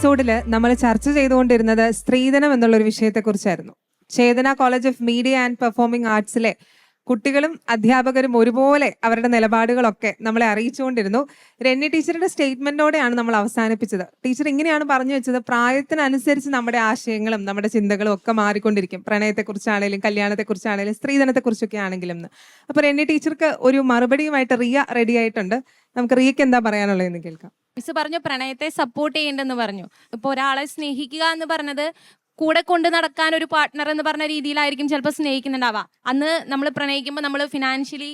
എപ്പിസോഡിൽ നമ്മൾ ചർച്ച ചെയ്തുകൊണ്ടിരുന്നത് സ്ത്രീധനം എന്നുള്ളൊരു വിഷയത്തെക്കുറിച്ചായിരുന്നു. Chetana college of media and performing ആർട്സിലെ കുട്ടികളും അധ്യാപകരും ഒരുപോലെ അവരുടെ നിലപാടുകളൊക്കെ നമ്മളെ അറിയിച്ചുകൊണ്ടിരുന്നു. രണ്ണി ടീച്ചറുടെ സ്റ്റേറ്റ്മെന്റോടെയാണ് നമ്മൾ അവസാനിപ്പിച്ചത്. ടീച്ചർ ഇങ്ങനെയാണ് പറഞ്ഞു വെച്ചത് പ്രായത്തിനനുസരിച്ച് നമ്മുടെ ആശയങ്ങളും നമ്മുടെ ചിന്തകളും ഒക്കെ മാറിക്കൊണ്ടിരിക്കും. പ്രണയത്തെക്കുറിച്ചാണേലും കല്യാണത്തെക്കുറിച്ചാണേലും സ്ത്രീധനത്തെക്കുറിച്ചൊക്കെ ആണെങ്കിലും എന്ന് അപ്പൊ രണ്യ ടീച്ചർക്ക് ഒരു മറുപടിയുമായിട്ട് റിയ റെഡി ആയിട്ടുണ്ട്. നമുക്ക് റിയക്ക് എന്താ പറയാനുള്ളതെന്ന് കേൾക്കാം. മിസ് പറഞ്ഞു പ്രണയത്തെ സപ്പോർട്ട് ചെയ്യേണ്ടെന്ന് പറഞ്ഞു. ഇപ്പൊ ഒരാളെ സ്നേഹിക്കുക എന്ന് പറഞ്ഞത് കൂടെ കൊണ്ട് നടക്കാൻ ഒരു പാർട്ട്ണർ എന്ന് പറഞ്ഞ രീതിയിലായിരിക്കും ചിലപ്പോൾ സ്നേഹിക്കുന്നുണ്ടാവുക. അന്ന് നമ്മൾ പ്രണയിക്കുമ്പോൾ നമ്മൾ ഫിനാൻഷ്യലി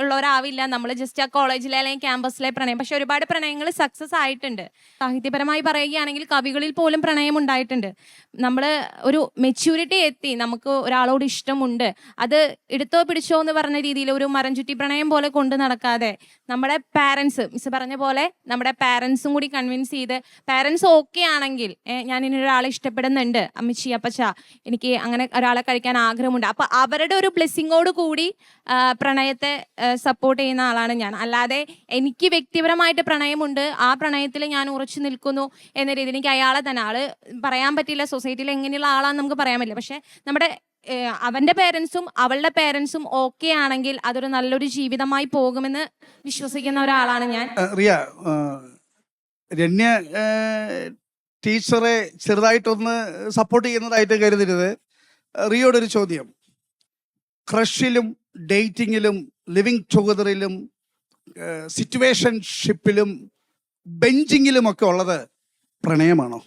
ഉള്ളവരാവില്ല. നമ്മൾ ജസ്റ്റ് ആ കോളേജിലെ അല്ലെങ്കിൽ ക്യാമ്പസിലെ പ്രണയം. പക്ഷെ ഒരുപാട് പ്രണയങ്ങൾ സക്സസ് ആയിട്ടുണ്ട്. സാഹിത്യപരമായി പറയുകയാണെങ്കിൽ കവികളിൽ പോലും പ്രണയം ഉണ്ടായിട്ടുണ്ട്. നമ്മൾ ഒരു മെച്യൂരിറ്റി എത്തി. നമുക്ക് ഒരാളോട് ഇഷ്ടമുണ്ട്. അത് എടുത്തോ പിടിച്ചോ എന്ന് പറഞ്ഞ രീതിയിൽ ഒരു മരം ചുറ്റി പ്രണയം പോലെ കൊണ്ട് നടക്കാതെ നമ്മുടെ പാരൻസ് മിസ് പറഞ്ഞ പോലെ നമ്മുടെ പാരൻസും കൂടി കൺവിൻസ് ചെയ്ത് പാരൻസ് ഓക്കെ ആണെങ്കിൽ ഞാൻ ഇനി ഒരാളെ ഇഷ്ടപ്പെടുന്നുണ്ട്. അമ്മച്ചി അപ്പച്ച എനിക്ക് അങ്ങനെ ഒരാളെ കഴിക്കാൻ ആഗ്രഹമുണ്ട്. അപ്പൊ അവരുടെ ഒരു ബ്ലെസ്സിങ്ങോട് കൂടി പ്രണയത്തെ സപ്പോർട്ട് ചെയ്യുന്ന ആളാണ് ഞാൻ. അല്ലാതെ എനിക്ക് വ്യക്തിപരമായിട്ട് പ്രണയമുണ്ട്. ആ പ്രണയത്തിൽ ഞാൻ ഉറച്ചു നിൽക്കുന്നു എന്ന രീതിയിൽ എനിക്ക് അയാളെ തന്നെ ആൾ പറയാൻ പറ്റില്ല സൊസൈറ്റിയിൽ എങ്ങനെയുള്ള ആളാന്ന് നമുക്ക് പറയാൻ പറ്റില്ല. പക്ഷെ നമ്മുടെ അവന്റെ പേരൻസും അവളുടെ പേരൻസും ഓക്കെ ആണെങ്കിൽ അതൊരു നല്ലൊരു ജീവിതമായി പോകുമെന്ന് വിശ്വസിക്കുന്ന ഒരാളാണ് ഞാൻ. റിയ രമ്യ ടീച്ചറെ ചെറുതായിട്ടൊന്ന് സപ്പോർട്ട് ചെയ്യുന്നതായിട്ട് കരുതരുത്. റിയോടൊരു ചോദ്യം. ക്രഷിലും ഡേറ്റിങ്ങിലും ലിവിങ് ടുഗദറിലും സിറ്റുവേഷൻഷിപ്പിലും ബെഞ്ചിങ്ങിലും ഒക്കെ ഉള്ളത് പ്രണയമാണോ?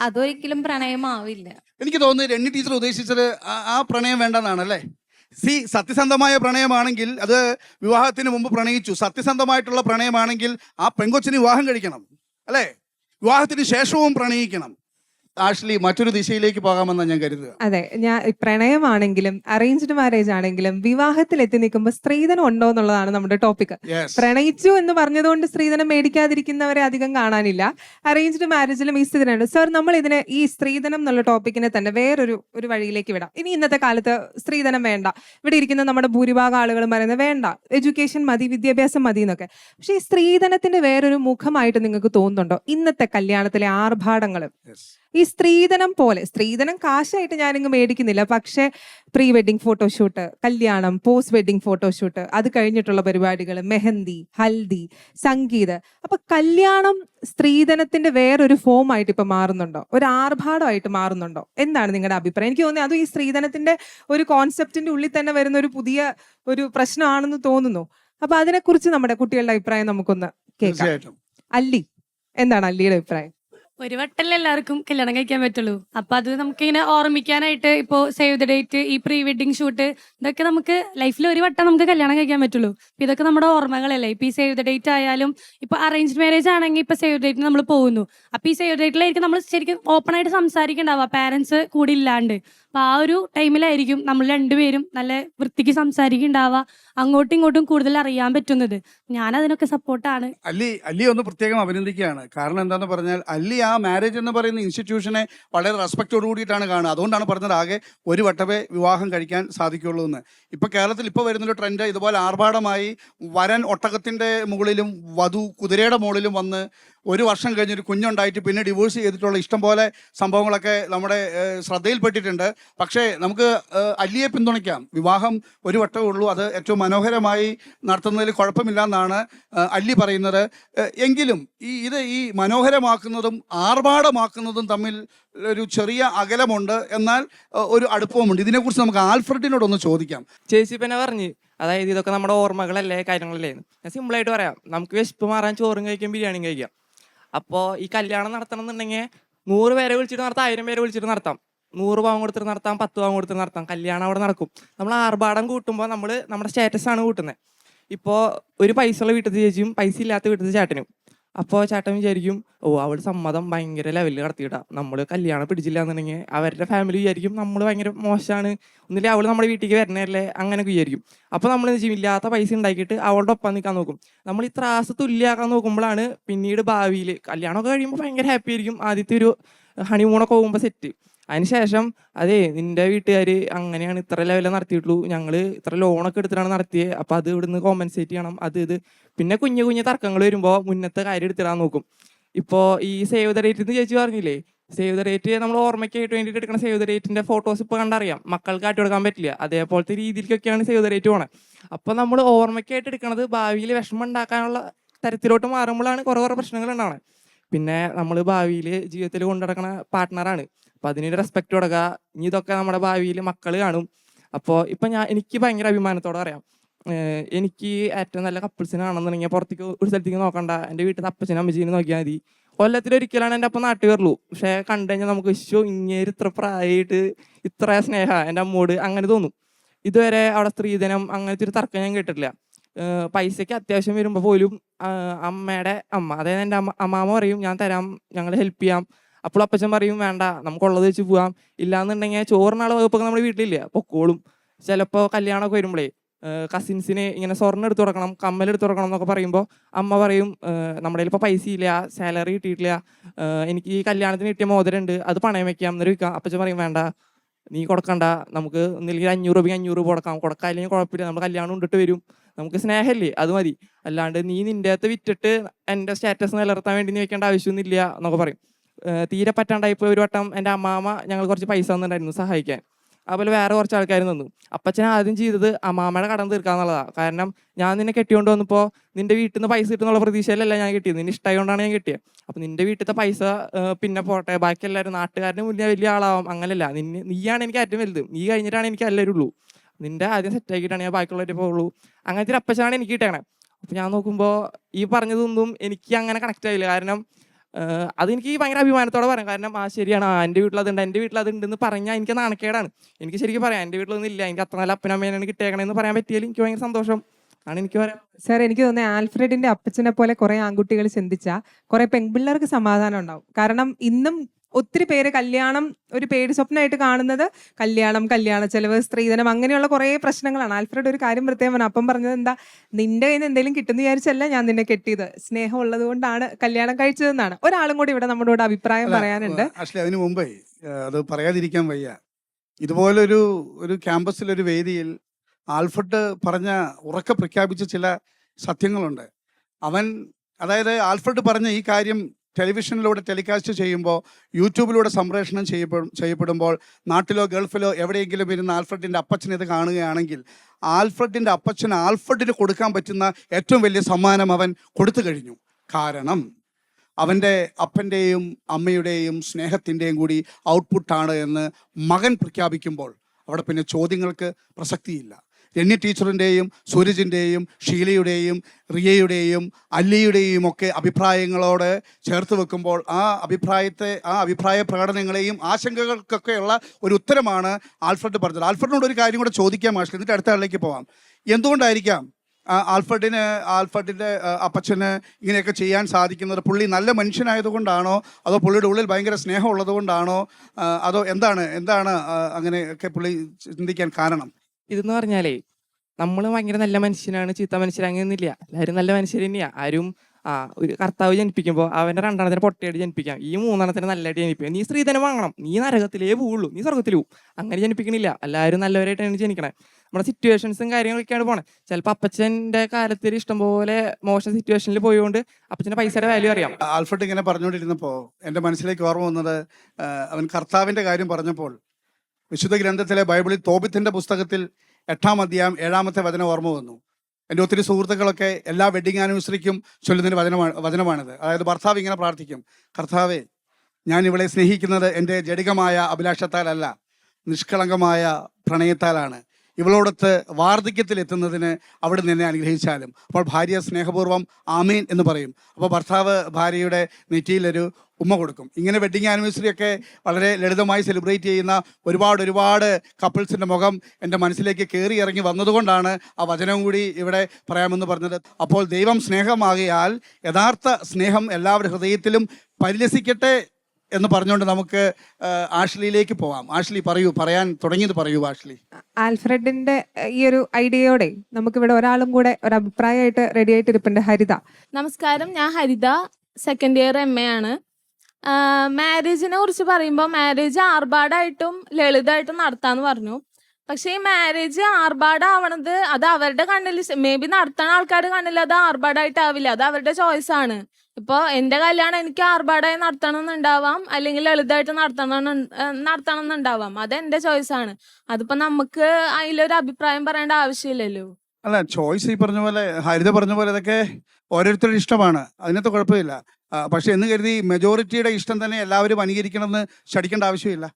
അതൊരിക്കലും പ്രണയമാവില്ല. എനിക്ക് തോന്നുന്നു രണ്ണി ടീച്ചർ ഉദ്ദേശിച്ചത് ആ- ആ പ്രണയം വേണ്ടെന്നാണ് അല്ലേ സി സത്യസന്ധമായ പ്രണയമാണെങ്കിൽ അത് വിവാഹത്തിന് മുമ്പ് പ്രണയിച്ചു. സത്യസന്ധമായിട്ടുള്ള പ്രണയമാണെങ്കിൽ ആ പെങ്കൊച്ചിന് വിവാഹം കഴിക്കണം. അല്ലേ? വിവാഹത്തിന് ശേഷവും പ്രണയിക്കണം. ആഷ്ലി മറ്റൊരു ദിശയിലേക്ക് പോകാമെന്നാണ് ഞാൻ കരുതുക. അതെ ഞാൻ പ്രണയമാണെങ്കിലും അറേഞ്ച്ഡ് മാരേജ് ആണെങ്കിലും വിവാഹത്തിൽ എത്തി നിൽക്കുമ്പോൾ സ്ത്രീധനം ഉണ്ടോ എന്നുള്ളതാണ് നമ്മുടെ ടോപ്പിക് പ്രണയിച്ചു എന്ന് പറഞ്ഞതുകൊണ്ട് സ്ത്രീധനം മേടിക്കാതിരിക്കുന്നവരെ അധികം കാണാനില്ല. അറേഞ്ച്ഡ് മാരേജിലും ഈ സ്ത്രീധനമുണ്ട് സർ നമ്മൾ ഇതിനെ ഈ സ്ത്രീധനം എന്നുള്ള ടോപ്പിക്കിനെ തന്നെ വേറൊരു ഒരു വഴിയിലേക്ക് വിടാം. ഇനി ഇന്നത്തെ കാലത്ത് സ്ത്രീധനം വേണ്ട. ഇവിടെ ഇരിക്കുന്ന നമ്മുടെ ഭൂരിഭാഗം ആളുകളും പറയുന്നത് വേണ്ട. എഡ്യൂക്കേഷൻ മതി വിദ്യാഭ്യാസം മതി എന്നൊക്കെ. പക്ഷെ ഈ സ്ത്രീധനത്തിന്റെ വേറൊരു മുഖമായിട്ട് നിങ്ങൾക്ക് തോന്നുന്നുണ്ടോ? ഇന്നത്തെ കല്യാണത്തിലെ ആർഭാടങ്ങൾ ഈ സ്ത്രീധനം പോലെ സ്ത്രീധനം കാശായിട്ട് ഞാനിങ്ങ് മേടിക്കുന്നില്ല. പക്ഷെ പ്രീ വെഡിങ് ഫോട്ടോഷൂട്ട് കല്യാണം പോസ്റ്റ് വെഡിങ് ഫോട്ടോഷൂട്ട് അത് കഴിഞ്ഞിട്ടുള്ള പരിപാടികൾ മെഹന്തി ഹൽദി സംഗീത്. അപ്പൊ കല്യാണം സ്ത്രീധനത്തിന്റെ വേറൊരു ഫോം ആയിട്ട് ഇപ്പൊ മാറുന്നുണ്ടോ? ഒരു ആർഭാടമായിട്ട് മാറുന്നുണ്ടോ? എന്താണ് നിങ്ങളുടെ അഭിപ്രായം? എനിക്ക് തോന്നുന്നത് അതും ഈ സ്ത്രീധനത്തിന്റെ ഒരു കോൺസെപ്റ്റിന്റെ ഉള്ളിൽ തന്നെ വരുന്ന ഒരു പുതിയ ഒരു പ്രശ്നമാണെന്ന് തോന്നുന്നു. അപ്പൊ അതിനെക്കുറിച്ച് നമ്മുടെ കുട്ടികളുടെ അഭിപ്രായം നമുക്കൊന്ന് കേൾക്കാം. അല്ലി എന്താണ് അല്ലിയുടെ അഭിപ്രായം? ഒരു വട്ടല്ലേ എല്ലാവർക്കും കല്യാണം കഴിക്കാൻ പറ്റുള്ളൂ. അപ്പൊ അത് നമുക്ക് ഇങ്ങനെ ഓർമ്മിക്കാനായിട്ട് ഇപ്പോ സേവ് ദ ഡേറ്റ് ഈ പ്രീ വെഡിങ് ഷൂട്ട് ഇതൊക്കെ നമുക്ക് ലൈഫിൽ ഒരു വട്ടം നമുക്ക് കല്യാണം കഴിക്കാൻ പറ്റുള്ളൂ. അപ്പൊ ഇതൊക്കെ നമ്മുടെ ഓർമ്മകളല്ലേ. ഇപ്പൊ ഈ സേവ് ദ ഡേറ്റ് ആയാലും ഇപ്പൊ അറേഞ്ച്ഡ് മാരേജ് ആണെങ്കിൽ ഇപ്പൊ സേവ് ഡേറ്റ് നമ്മൾ പോകുന്നു. അപ്പൊ ഈ സേവ് ഡേറ്റിലായിരിക്കും നമ്മൾ ശരിക്കും ഓപ്പൺ ആയിട്ട് സംസാരിക്കണ്ടാവുക. പാരന്റ്സ് കൂടി ഇല്ലാണ്ട്. അപ്പൊ ആ ഒരു ടൈമിലായിരിക്കും നമ്മൾ രണ്ടുപേരും നല്ല വൃത്തിക്ക് സംസാരിക്കുന്നുണ്ടാവുക. അങ്ങോട്ടും ഇങ്ങോട്ടും കൂടുതൽ അറിയാൻ പറ്റുന്നത്. ഞാൻ അതിനൊക്കെ സപ്പോർട്ടാണ്. അല്ലി അല്ലി ഒന്ന് പ്രത്യേകം അഭിനന്ദിക്കുകയാണ്. കാരണം എന്താന്ന് പറഞ്ഞാൽ അല്ലി ആ മാരേജ് എന്ന് പറയുന്ന ഇൻസ്റ്റിറ്റ്യൂഷനെ വളരെ റെസ്പെക്റ്റോട് കൂടിയിട്ടാണ് കാണുക. അതുകൊണ്ടാണ് പറഞ്ഞത് ആകെ ഒരു വട്ടമേ വിവാഹം കഴിക്കാൻ സാധിക്കുള്ളൂ എന്ന്. ഇപ്പൊ കേരളത്തിൽ ഇപ്പൊ വരുന്നൊരു ട്രെൻഡ് ഇതുപോലെ ആർഭാടമായി വരൻ ഒട്ടകത്തിന്റെ മുകളിലും വധു കുതിരയുടെ മുകളിലും വന്ന് ഒരു വർഷം കഴിഞ്ഞൊരു കുഞ്ഞുണ്ടായിട്ട് പിന്നെ ഡിവോഴ്സ് ചെയ്തിട്ടുള്ള ഇഷ്ടംപോലെ സംഭവങ്ങളൊക്കെ നമ്മുടെ ശ്രദ്ധയിൽപ്പെട്ടിട്ടുണ്ട്. പക്ഷേ നമുക്ക് അല്ലിയെ പിന്തുണയ്ക്കാം. വിവാഹം ഒരു വട്ടമേ ഉള്ളൂ. അത് ഏറ്റവും മനോഹരമായി നടത്തുന്നതിൽ കുഴപ്പമില്ല എന്നാണ് അല്ലി പറയുന്നത്. എങ്കിലും ഈ ഇത് ഈ മനോഹരമാക്കുന്നതും ആർഭാടമാക്കുന്നതും തമ്മിൽ ഒരു ചെറിയ അകലമുണ്ട്. എന്നാൽ ഒരു അടുപ്പവുമുണ്ട്. ഇതിനെക്കുറിച്ച് നമുക്ക് ആൽഫ്രഡിനോടൊന്ന് ചോദിക്കാം. ചേച്ചി പിന്നെ പറഞ്ഞു അതായത് ഇതൊക്കെ നമ്മുടെ ഓർമ്മകളല്ലേ കാര്യങ്ങളല്ലേ. ഞാൻ സിമ്പിളായിട്ട് പറയാം. നമുക്ക് വിശപ്പ് മാറാൻ ചോറും കഴിക്കാം ബിരിയാണിയും കഴിക്കാം. അപ്പോൾ ഈ കല്യാണം നടത്തണം എന്നുണ്ടെങ്കിൽ നൂറ് പേരെ വിളിച്ചിട്ട് നടത്താം ആയിരം പേരെ വിളിച്ചിട്ട് നടത്താം. നൂറ് പാവം കൊടുത്തിട്ട് നടത്താം പത്ത് പാവം കൊടുത്തിട്ട് നടത്താം. കല്യാണം അവിടെ നടക്കും. നമ്മൾ ആർഭാടം കൂട്ടുമ്പോൾ നമ്മൾ നമ്മുടെ സ്റ്റാറ്റസ് ആണ് കൂട്ടുന്നത്. ഇപ്പോൾ ഒരു പൈസ ഉള്ള വീട്ടിൽ ചേച്ചിയും പൈസ ഇല്ലാത്ത വീട്ടിൽ ചേട്ടനും. അപ്പോൾ ചേട്ടൻ വിചാരിക്കും ഓ അവൾ സമ്മതം ഭയങ്കര ലെവലിൽ കടത്തിയിട്ട. നമ്മൾ കല്യാണം പിടിച്ചില്ല എന്നുണ്ടെങ്കിൽ അവരുടെ ഫാമിലി വിചാരിക്കും നമ്മൾ ഭയങ്കര മോശമാണ് ഒന്നില്ലേ അവൾ നമ്മുടെ വീട്ടിലേക്ക് വരണല്ലേ അങ്ങനെയൊക്കെ വിചാരിക്കും. അപ്പോൾ നമ്മൾ എന്ത് ചെയ്യും? ഇല്ലാത്ത പൈസ ഉണ്ടാക്കിയിട്ട് അവളുടെ ഒപ്പം നിൽക്കാൻ നോക്കും. നമ്മൾ ഈ ത്രാസ് തുല്യാക്കാൻ നോക്കുമ്പോഴാണ് പിന്നീട് ഭാവിയിൽ കല്യാണമൊക്കെ കഴിയുമ്പോൾ ഭയങ്കര ഹാപ്പി ആയിരിക്കും. ആദ്യത്തെ ഒരു ഹണിമൂണൊക്കെ പോകുമ്പോൾ സെറ്റ് അതിനുശേഷം അതെ നിന്റെ വീട്ടുകാർ അങ്ങനെയാണ് ഇത്ര ലെവലിൽ നടത്തിയിട്ടുള്ളൂ. ഞങ്ങൾ ഇത്ര ലോണൊക്കെ എടുത്തിട്ടാണ് നടത്തിയത് അപ്പം അത് ഇവിടുന്ന് കോമ്പൻസേറ്റ് ചെയ്യണം. അത് ഇത്. പിന്നെ കുഞ്ഞു കുഞ്ഞു തർക്കങ്ങൾ വരുമ്പോൾ മുന്നത്തെ കാര്യം എടുത്തിടാൻ നോക്കും. ഇപ്പോൾ ഈ സേവ് ദ റേറ്റ് എന്ന് ചേച്ചി പറഞ്ഞില്ലേ? സേവ് ദ റേറ്റ് നമ്മൾ ഓർമ്മയ്ക്കായിട്ട് വേണ്ടിയിട്ട് എടുക്കുന്ന സേവ് ദ ഡേറ്റിന്റെ ഫോട്ടോസ് ഇപ്പോൾ കണ്ടറിയാം. മക്കൾക്ക് കാട്ടി കൊടുക്കാൻ പറ്റില്ല. അതേപോലത്തെ രീതിയിലേക്കൊക്കെയാണ് സേവ് ദ റേറ്റ് പോണത് അപ്പോൾ നമ്മൾ ഓർമ്മയ്ക്കായിട്ട് എടുക്കുന്നത് ഭാവിയിൽ വിഷമം ഉണ്ടാക്കാനുള്ള തരത്തിലോട്ട് മാറുമ്പോഴാണ് കുറെ കുറെ പ്രശ്നങ്ങൾ ഉണ്ടാവുന്നത് പിന്നെ നമ്മൾ ഭാവിയിൽ ജീവിതത്തിൽ കൊണ്ടുനടക്കുന്ന പാർട്ട്ണറാണ് അപ്പൊ അതിനൊരു റെസ്പെക്ട് കൊടുക്കുക. ഇനി ഇതൊക്കെ നമ്മുടെ ഭാവിയിൽ മക്കൾ കാണും. അപ്പോൾ ഇപ്പൊ ഞാൻ എനിക്ക് ഭയങ്കര അഭിമാനത്തോടെ പറയാം. എനിക്ക് ഏറ്റവും നല്ല കപ്പിൾസിനെ കാണുന്നുണ്ടെങ്കിൽ പുറത്തേക്ക് ഒരു സ്ഥലത്തേക്ക് നോക്കണ്ട. എന്റെ വീട്ടിൽ അപ്പച്ചനും അമ്മച്ചീനെ നോക്കിയാൽ മതി. കൊല്ലത്തിൽ ഒരിക്കലാണ് എന്റെ അപ്പം നാട്ടിൽ വരുള്ളൂ. പക്ഷേ കണ്ടു കഴിഞ്ഞാൽ നമുക്ക് വിശ്വ ഇങ്ങേര് ഇത്ര പ്രായമായിട്ട് ഇത്ര സ്നേഹ എന്റെ അമ്മോട് അങ്ങനെ തോന്നും. ഇതുവരെ അവിടെ സ്ത്രീധനം അങ്ങനത്തെ ഒരു തർക്കം ഞാൻ കേട്ടിട്ടില്ല. പൈസയ്ക്ക് അത്യാവശ്യം വരുമ്പോൾ പോലും അമ്മയുടെ അമ്മ അതായത് എന്റെ അമ്മ അമ്മാമ്മ പറയും ഞാൻ തരാം ഞങ്ങൾ ഹെൽപ്പ് ചെയ്യാം. അപ്പോൾ അപ്പച്ചൻ പറയും വേണ്ട നമുക്കുള്ളത് വെച്ച് പോവാം. ഇല്ലാന്നുണ്ടെങ്കിൽ ചോറിനാളെ വകുപ്പൊക്കെ നമ്മുടെ വീട്ടിലില്ല? പൊക്കോളും ചിലപ്പോൾ കല്യാണമൊക്കെ വരുമ്പോഴേ കസിൻസിന് ഇങ്ങനെ സ്വർണം എടുത്തു കൊടുക്കണം കമ്മൽ എടുത്തു കൊടുക്കണം എന്നൊക്കെ പറയുമ്പോൾ അമ്മ പറയും നമ്മുടെ ഇപ്പോൾ പൈസ ഇല്ല സാലറി കിട്ടിയിട്ടില്ല. എനിക്ക് ഈ കല്യാണത്തിന് കിട്ടിയ മോതിരുണ്ട് അത് പണയം വെക്കാം എന്നൊരു വിൽക്കാം അപ്പച്ചൻ പറയും വേണ്ട നീ കൊടുക്കണ്ട. നമുക്ക് ഒന്നില്ലെങ്കിൽ അഞ്ഞൂറ് രൂപയ്ക്ക് അഞ്ഞൂറ് രൂപ കൊടുക്കാം. കൊടുക്കാല്ലെങ്കിൽ കുഴപ്പമില്ല. നമ്മൾ കല്യാണം ഉണ്ടിട്ട് വരും. നമുക്ക് സ്നേഹമല്ലേ? അത് മതി. അല്ലാണ്ട് നീ നിന്റെ അകത്ത് വിറ്റിട്ട് എന്റെ സ്റ്റാറ്റസ് നിലനിർത്താൻ വേണ്ടി നീ വെക്കേണ്ട ആവശ്യമൊന്നുമില്ല എന്നൊക്കെ പറയും. തീരെ പറ്റാണ്ടായിപ്പോൾ ഒരു വട്ടം എന്റെ അമ്മാമ്മ ഞങ്ങൾ കുറച്ച് പൈസ തന്നിട്ടുണ്ടായിരുന്നു സഹായിക്കാൻ. അതുപോലെ വേറെ കുറച്ച് ആൾക്കാർ തന്നു അപ്പച്ചൻ ആദ്യം ചെയ്തത് അമ്മാമ്മയുടെ കടം തീർക്കാന്നുള്ളതാണ് കാരണം ഞാൻ നിന്നെ കെട്ടിക്കൊണ്ട് വന്നപ്പോൾ നിന്റെ വീട്ടിൽ നിന്ന് പൈസ കിട്ടുന്നുള്ള പ്രതീക്ഷയിലല്ല ഞാൻ കിട്ടിയത് നിന്നെ ഇഷ്ടമായതുകൊണ്ടാണ് ഞാൻ കിട്ടിയത് അപ്പം നിന്റെ വീട്ടിലത്തെ പൈസ പിന്നെ പോട്ടെ ബാക്കി എല്ലാവരും നാട്ടുകാരന് മുന്നേ വലിയ ആളാവും. അങ്ങനെയല്ല നിന്നെ നീയാണ് എനിക്ക് ഏറ്റവും വലുത്. നീ കഴിഞ്ഞിട്ടാണ് എനിക്ക് എല്ലാവരും ഉള്ളൂ. നിന്റെ ആദ്യം സെറ്റ് ആക്കിയിട്ടാണ് ഞാൻ ബാക്കിയുള്ളവരെ പോകുള്ളൂ അങ്ങനത്തെ ഒരു അപ്പച്ചനാണ് എനിക്ക് കിട്ടണേ അപ്പം ഞാൻ നോക്കുമ്പോൾ ഈ പറഞ്ഞതൊന്നും എനിക്ക് അങ്ങനെ കണക്റ്റ് ആയില്ല. കാരണം അതെനിക്ക് ഭയങ്കര അഭിമാനത്തോടെ പറയാം. കാരണം ആ ശരിയാണ്. ആ എന്റെ വീട്ടിൽ അതുണ്ട് എന്റെ വീട്ടിൽ അതുണ്ടെന്ന് പറഞ്ഞാൽ എനിക്ക് നാണക്കേടാണ്. എനിക്ക് ശരിക്കും പറയാം എന്റെ വീട്ടിലൊന്നും ഇല്ല. എനിക്ക് അത്ര നല്ല അപ്പനമ്മേനാണ് കിട്ടിയേക്കണെന്ന് പറയാൻ പറ്റിയാൽ എനിക്ക് ഭയങ്കര സന്തോഷം. ആണ് എനിക്ക് പറയാം സാർ എനിക്ക് തോന്നുന്നത് ആൽഫ്രഡിന്റെ അപ്പച്ചനെ പോലെ കുറെ ആൺകുട്ടികൾ ചിന്തിച്ച കുറെ പെൺപിള്ളേർക്ക് സമാധാനം ഉണ്ടാവും. കാരണം ഇന്നും ഒത്തിരി പേര് കല്യാണം ഒരു പേടി സ്വപ്നമായിട്ട് കാണുന്നത് കല്യാണം കല്യാണ ചെലവ് സ്ത്രീധനം അങ്ങനെയുള്ള കുറേ പ്രശ്നങ്ങളാണ്. ആൽഫ്രഡ് ഒരു കാര്യം പ്രത്യേകം അപ്പം പറഞ്ഞത് എന്താ? നിന്റെ കയ്യിൽ നിന്ന് എന്തെങ്കിലും കിട്ടുന്ന വിചാരിച്ചല്ല ഞാൻ നിന്നെ കെട്ടിയത്. സ്നേഹം ഉള്ളത് കൊണ്ടാണ് കല്യാണം കഴിച്ചതെന്നാണ്. ഒരാളും കൂടി ഇവിടെ നമ്മളോട് അഭിപ്രായം പറയാനുണ്ട്. ആഷ്ലി അതിനു മുമ്പേ അത് പറയാതിരിക്കാൻ വയ്യ. ഇതുപോലെ ഒരു ഒരു ക്യാമ്പസിൽ ഒരു വേദിയിൽ ആൽഫ്രഡ് പറഞ്ഞ ഉറക്ക പ്രഖ്യാപിച്ച ചില സത്യങ്ങളുണ്ട്. അവൻ അതായത് ആൽഫ്രഡ് പറഞ്ഞ ഈ കാര്യം ടെലിവിഷനിലൂടെ ടെലികാസ്റ്റ് ചെയ്യുമ്പോൾ യൂട്യൂബിലൂടെ സംപ്രേഷണം ചെയ്യപ്പെടും ചെയ്യപ്പെടുമ്പോൾ നാട്ടിലോ ഗൾഫിലോ എവിടെയെങ്കിലും ഇരുന്ന് ആൽഫ്രഡിന്റെ അപ്പച്ചൻ ഇത് കാണുകയാണെങ്കിൽ ആൽഫ്രഡിന്റെ അപ്പച്ചൻ ആൽഫ്രഡിന് കൊടുക്കാൻ പറ്റുന്ന ഏറ്റവും വലിയ സമ്മാനം അവൻ കൊടുത്തു കഴിഞ്ഞു. കാരണം അവന്റെ അപ്പന്റെയും അമ്മയുടെയും സ്നേഹത്തിന്റെയും കൂടി ഔട്ട്പുട്ടാണ് എന്ന് മകൻ പ്രഖ്യാപിക്കുമ്പോൾ അവിടെ പിന്നെ ചോദ്യങ്ങൾക്ക് പ്രസക്തിയില്ല. രണ്യ ടീച്ചറിന്റെയും സൂരജിന്റെയും ഷീലയുടെയും റിയയുടെയും അല്ലിയുടെയും ഒക്കെ അഭിപ്രായങ്ങളോട് ചേർത്ത് വെക്കുമ്പോൾ ആ അഭിപ്രായത്തെ ആ അഭിപ്രായ പ്രകടനങ്ങളെയും ആശങ്കകൾക്കൊക്കെയുള്ള ഒരു ഉത്തരമാണ് ആൽഫ്രഡ് പറഞ്ഞത്. ആൽഫ്രഡിനോട് ഒരു കാര്യം കൂടെ ചോദിക്കാം മാഷ്. എന്നിട്ട് അടുത്ത ആളിലേക്ക് പോവാം. എന്തുകൊണ്ടായിരിക്കാം ആൽഫ്രഡിന് ആൽഫർഡിന് ആൽഫർഡിന്റെ ആ, അപ്പച്ചന് ഇങ്ങനെയൊക്കെ ചെയ്യാൻ സാധിക്കുന്നത്? പുള്ളി നല്ല മനുഷ്യനായതുകൊണ്ടാണോ? അതോ പുള്ളിയുടെ ഉള്ളിൽ ഭയങ്കര സ്നേഹം ഉള്ളതുകൊണ്ടാണോ? അതോ എന്താണ് എന്താണ് അങ്ങനെയൊക്കെ പുള്ളി ചിന്തിക്കാൻ കാരണം? ഇതെന്ന് പറഞ്ഞാലേ നമ്മൾ ഭയങ്കര നല്ല മനുഷ്യനാണ് ചീത്ത മനുഷ്യൻ അങ്ങനെയൊന്നുമില്ല. എല്ലാവരും നല്ല മനുഷ്യർ തന്നെയാ. ആരും ആ ഒരു കർത്താവ് ജനിപ്പിക്കുമ്പോൾ അവന്റെ രണ്ടെണ്ണത്തിന് പൊട്ടയായിട്ട് ജനിപ്പിക്കാം. ഈ മൂന്നെണ്ണത്തിന് നല്ലതായിട്ട് ജനിപ്പിക്കാം. നീ സ്ത്രീധനം വാങ്ങണം. നീ നരകത്തിലേ പോവുള്ളൂ. നീ സ്വർഗത്തിൽ പോവും. അങ്ങനെ ജനിപ്പിക്കണില്ല. എല്ലാവരും നല്ലവരായിട്ടാണ് ജനിക്കണേ. നമ്മുടെ സിറ്റുവേഷൻസും കാര്യങ്ങളൊക്കെയാണ് പോണേ. ചിലപ്പോൾ അപ്പച്ചന്റെ കാലത്തിൽ ഇഷ്ടംപോലെ മോശം സിറ്റുവേഷനിൽ പോയതുകൊണ്ട് അപ്പച്ചന്റെ പൈസയുടെ വാല്യൂ അറിയാം. ആൽഫർട്ട് ഇങ്ങനെ പറഞ്ഞുകൊണ്ടിരുന്നപ്പോൾ എന്റെ മനസ്സിലേക്ക് ഓർമ്മ വന്നത് അവൻ കർത്താവിന്റെ കാര്യം പറഞ്ഞപ്പോൾ വിശുദ്ധ ഗ്രന്ഥത്തിലെ ബൈബിളിൽ തോബിത്തിന്റെ പുസ്തകത്തിൽ എട്ടാം അധ്യായം ഏഴാമത്തെ വചനം ഓർമ്മ വന്നു. എന്റെ ഒത്തിരി സുഹൃത്തുക്കളൊക്കെ എല്ലാ വെഡിങ് ആനിവേഴ്സറിക്കും ചൊല്ലുന്നൊരു വചനമാണ് വചനമാണിത്. അതായത് ഭർത്താവ് ഇങ്ങനെ പ്രാർത്ഥിക്കും. കർത്താവേ ഞാൻ ഇവളെ സ്നേഹിക്കുന്നത് എന്റെ ജടികമായ അഭിലാഷത്താലല്ല നിഷ്കളങ്കമായ പ്രണയത്താലാണ്. ഇവളോടൊത്ത് വാർദ്ധക്യത്തിൽ എത്തുന്നതിന് അവിടെ നിന്നെ അനുഗ്രഹിച്ചാലും. അപ്പോൾ ഭാര്യ സ്നേഹപൂർവം ആമീൻ എന്ന് പറയും. അപ്പോൾ ഭർത്താവ് ഭാര്യയുടെ നെറ്റിയിലൊരു ഉമ്മ കൊടുക്കും. ഇങ്ങനെ വെഡിങ് ആനിവേഴ്സറി ഒക്കെ വളരെ ലളിതമായി സെലിബ്രേറ്റ് ചെയ്യുന്ന ഒരുപാട് ഒരുപാട് കപ്പിൾസിന്റെ മുഖം എന്റെ മനസ്സിലേക്ക് കയറി ഇറങ്ങി വന്നതുകൊണ്ടാണ് ആ വചനം കൂടി ഇവിടെ പറയാമെന്ന് പറഞ്ഞത്. അപ്പോൾ ദൈവം സ്നേഹമാകിയാൽ യഥാർത്ഥ സ്നേഹം എല്ലാവരുടെ ഹൃദയത്തിലും പരിലസിക്കട്ടെ എന്ന് പറഞ്ഞുകൊണ്ട് നമുക്ക് ആഷ്ലിയിലേക്ക് പോവാം. ആഷ്ലി പറയൂ പറയാൻ തുടങ്ങിയത് പറയൂ ആഷ്ലി. ആൽഫ്രഡിന്റെ ഈ ഒരു ഐഡിയയോടെ നമുക്ക് ഇവിടെ ഒരാളും കൂടെ ഒരു അഭിപ്രായമായിട്ട് റെഡി ആയിട്ട് ഇരിപ്പുണ്ട് ഹരിത. നമസ്കാരം ഞാൻ Haritha second year M A ആണ്. മാരേജിനെ കുറിച്ച് പറയുമ്പോൾ മാരേജ് ആർഭാടായിട്ടും ലളിതമായിട്ടും നടത്താന്ന് പറഞ്ഞു. പക്ഷെ ഈ മാരേജ് ആർഭാടാവണത് അത് അവരുടെ കണ്ണിൽ മേ ബി നടത്തണ ആൾക്കാരുടെ കണ്ണിൽ അത് ആർഭാടായിട്ടാവില്ല. അത് അവരുടെ ചോയ്സ് ആണ്. ഇപ്പൊ എന്റെ കല്യാണം എനിക്ക് ആർഭാടായി നടത്തണം എന്നുണ്ടാവാം അല്ലെങ്കിൽ ലളിതമായിട്ട് നടത്തണം നടത്തണം എന്നുണ്ടാവാം അത് എന്റെ ചോയ്സ് ആണ്. അതിപ്പോ നമുക്ക് അതിലൊരു അഭിപ്രായം പറയേണ്ട ആവശ്യമില്ലല്ലോ. അല്ല ചോയ്സ് ഈ പറഞ്ഞ പോലെ ഹരിത പറഞ്ഞ പോലെ ഇതൊക്കെ ഓരോരുത്തരുടെ ഇഷ്ടമാണ്. അതിനകത്ത് കുഴപ്പമില്ല. പക്ഷെ എന്ന് കരുതി മെജോറിറ്റിയുടെ ഇഷ്ടം തന്നെ എല്ലാവരും അനുകരിക്കണമെന്ന് ശടിക്കേണ്ട ആവശ്യമില്ല.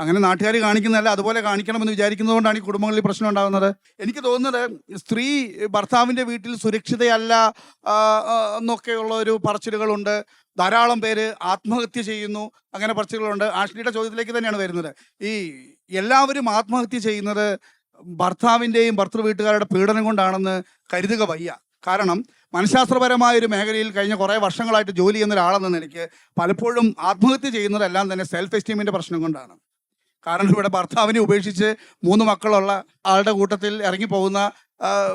അങ്ങനെ നാട്ടുകാർ കാണിക്കുന്നതല്ല അതുപോലെ കാണിക്കണമെന്ന് വിചാരിക്കുന്നതുകൊണ്ടാണ് ഈ കുടുംബങ്ങളിൽ പ്രശ്നം ഉണ്ടാകുന്നത്. എനിക്ക് തോന്നുന്നത് സ്ത്രീ ഭർത്താവിന്റെ വീട്ടിൽ സുരക്ഷിതയല്ല എന്നൊക്കെയുള്ള ഒരു പറച്ചിലുകളുണ്ട്. ധാരാളം പേര് ആത്മഹത്യ ചെയ്യുന്നു അങ്ങനെ പറച്ചിലുകളുണ്ട്. ആഷ്ലിയുടെ ചോദ്യത്തിലേക്ക് തന്നെയാണ് വരുന്നത്. ഈ എല്ലാവരും ആത്മഹത്യ ചെയ്യുന്നത് ഭർത്താവിന്റെയും ഭർത്തൃ വീട്ടുകാരുടെ പീഡനം കൊണ്ടാണെന്ന് കരുതുക വയ്യ. കാരണം മനഃശാസ്ത്രപരമായ ഒരു മേഖലയിൽ കഴിഞ്ഞ കുറേ വർഷങ്ങളായിട്ട് ജോലി ചെയ്യുന്ന ഒരാളെന്ന നിലയ്ക്ക് പലപ്പോഴും ആത്മഹത്യ ചെയ്യുന്നതെല്ലാം തന്നെ സെൽഫ് എസ്റ്റീമിന്റെ പ്രശ്നം കൊണ്ടാണ്. കാരണം ഇവിടെ ഭർത്താവിനെ ഉപേക്ഷിച്ച് മൂന്ന് മക്കളുള്ള ആളുടെ കൂട്ടത്തിൽ ഇറങ്ങിപ്പോകുന്ന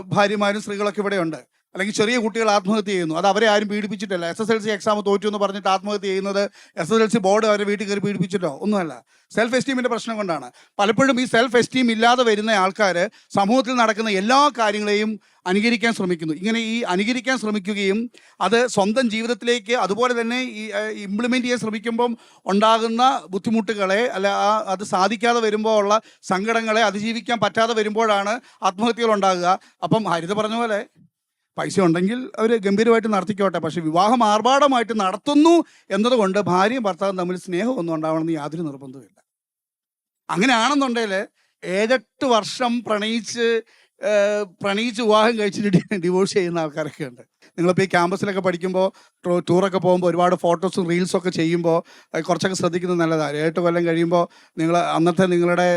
ഭാര്യമാരും സ്ത്രീകളൊക്കെ ഇവിടെയുണ്ട്. അല്ലെങ്കിൽ ചെറിയ കുട്ടികൾ ആത്മഹത്യ ചെയ്യുന്നു. അത് അവരെ ആരും പീഡിപ്പിച്ചിട്ടില്ല. S S L C exam തോറ്റു എന്ന് പറഞ്ഞിട്ട് ആത്മഹത്യ ചെയ്യുന്നത് S S L C board അവരെ വീട്ടിൽ കയറി പീഡിപ്പിച്ചിട്ടോ? ഒന്നുമല്ല. സെൽഫ് എസ്റ്റീമിന്റെ പ്രശ്നം കൊണ്ടാണ്. പലപ്പോഴും ഈ സെൽഫ് എസ്റ്റീം ഇല്ലാതെ വരുന്ന ആൾക്കാർ സമൂഹത്തിൽ നടക്കുന്ന എല്ലാ കാര്യങ്ങളെയും അനുകരിക്കാൻ ശ്രമിക്കുന്നു. ഇങ്ങനെ ഈ അനുകരിക്കാൻ ശ്രമിക്കുകയും അത് സ്വന്തം ജീവിതത്തിലേക്ക് അതുപോലെ തന്നെ ഈ ഇംപ്ലിമെന്റ് ചെയ്യാൻ ശ്രമിക്കുമ്പം ഉണ്ടാകുന്ന ബുദ്ധിമുട്ടുകളെ അല്ല അത് സാധിക്കാതെ വരുമ്പോൾ ഉള്ള സങ്കടങ്ങളെ അതിജീവിക്കാൻ പറ്റാതെ വരുമ്പോഴാണ് ആത്മഹത്യകൾ ഉണ്ടാകുക. അപ്പം ഹരിത പറഞ്ഞ പോലെ പൈസ ഉണ്ടെങ്കിൽ അവർ ഗംഭീരമായിട്ട് നടത്തിക്കോട്ടെ. പക്ഷെ വിവാഹം ആർഭാടമായിട്ട് നടത്തുന്നു എന്നതുകൊണ്ട് ഭാര്യയും ഭർത്താവും തമ്മിൽ സ്നേഹമൊന്നും ഉണ്ടാവണമെന്ന് യാതൊരു നിർബന്ധവുമില്ല. അങ്ങനെയാണെന്നുണ്ടെങ്കിൽ ഏഴെട്ട് വർഷം പ്രണയിച്ച് പ്രണയിച്ച് വിവാഹം കഴിച്ചിട്ട് ഡിവോഴ്സ് ചെയ്യുന്ന ആൾക്കാരൊക്കെ ഉണ്ട് നിങ്ങളിപ്പോൾ ഈ ക്യാമ്പസിലൊക്കെ പഠിക്കുമ്പോൾ ടൂറൊക്കെ പോകുമ്പോൾ ഒരുപാട് ഫോട്ടോസും റീൽസും ഒക്കെ ചെയ്യുമ്പോൾ കുറച്ചൊക്കെ ശ്രദ്ധിക്കുന്നത് നല്ലതാണ് ഏട്ട് കൊല്ലം കഴിയുമ്പോൾ നിങ്ങൾ അന്നത്തെ നിങ്ങളുടെ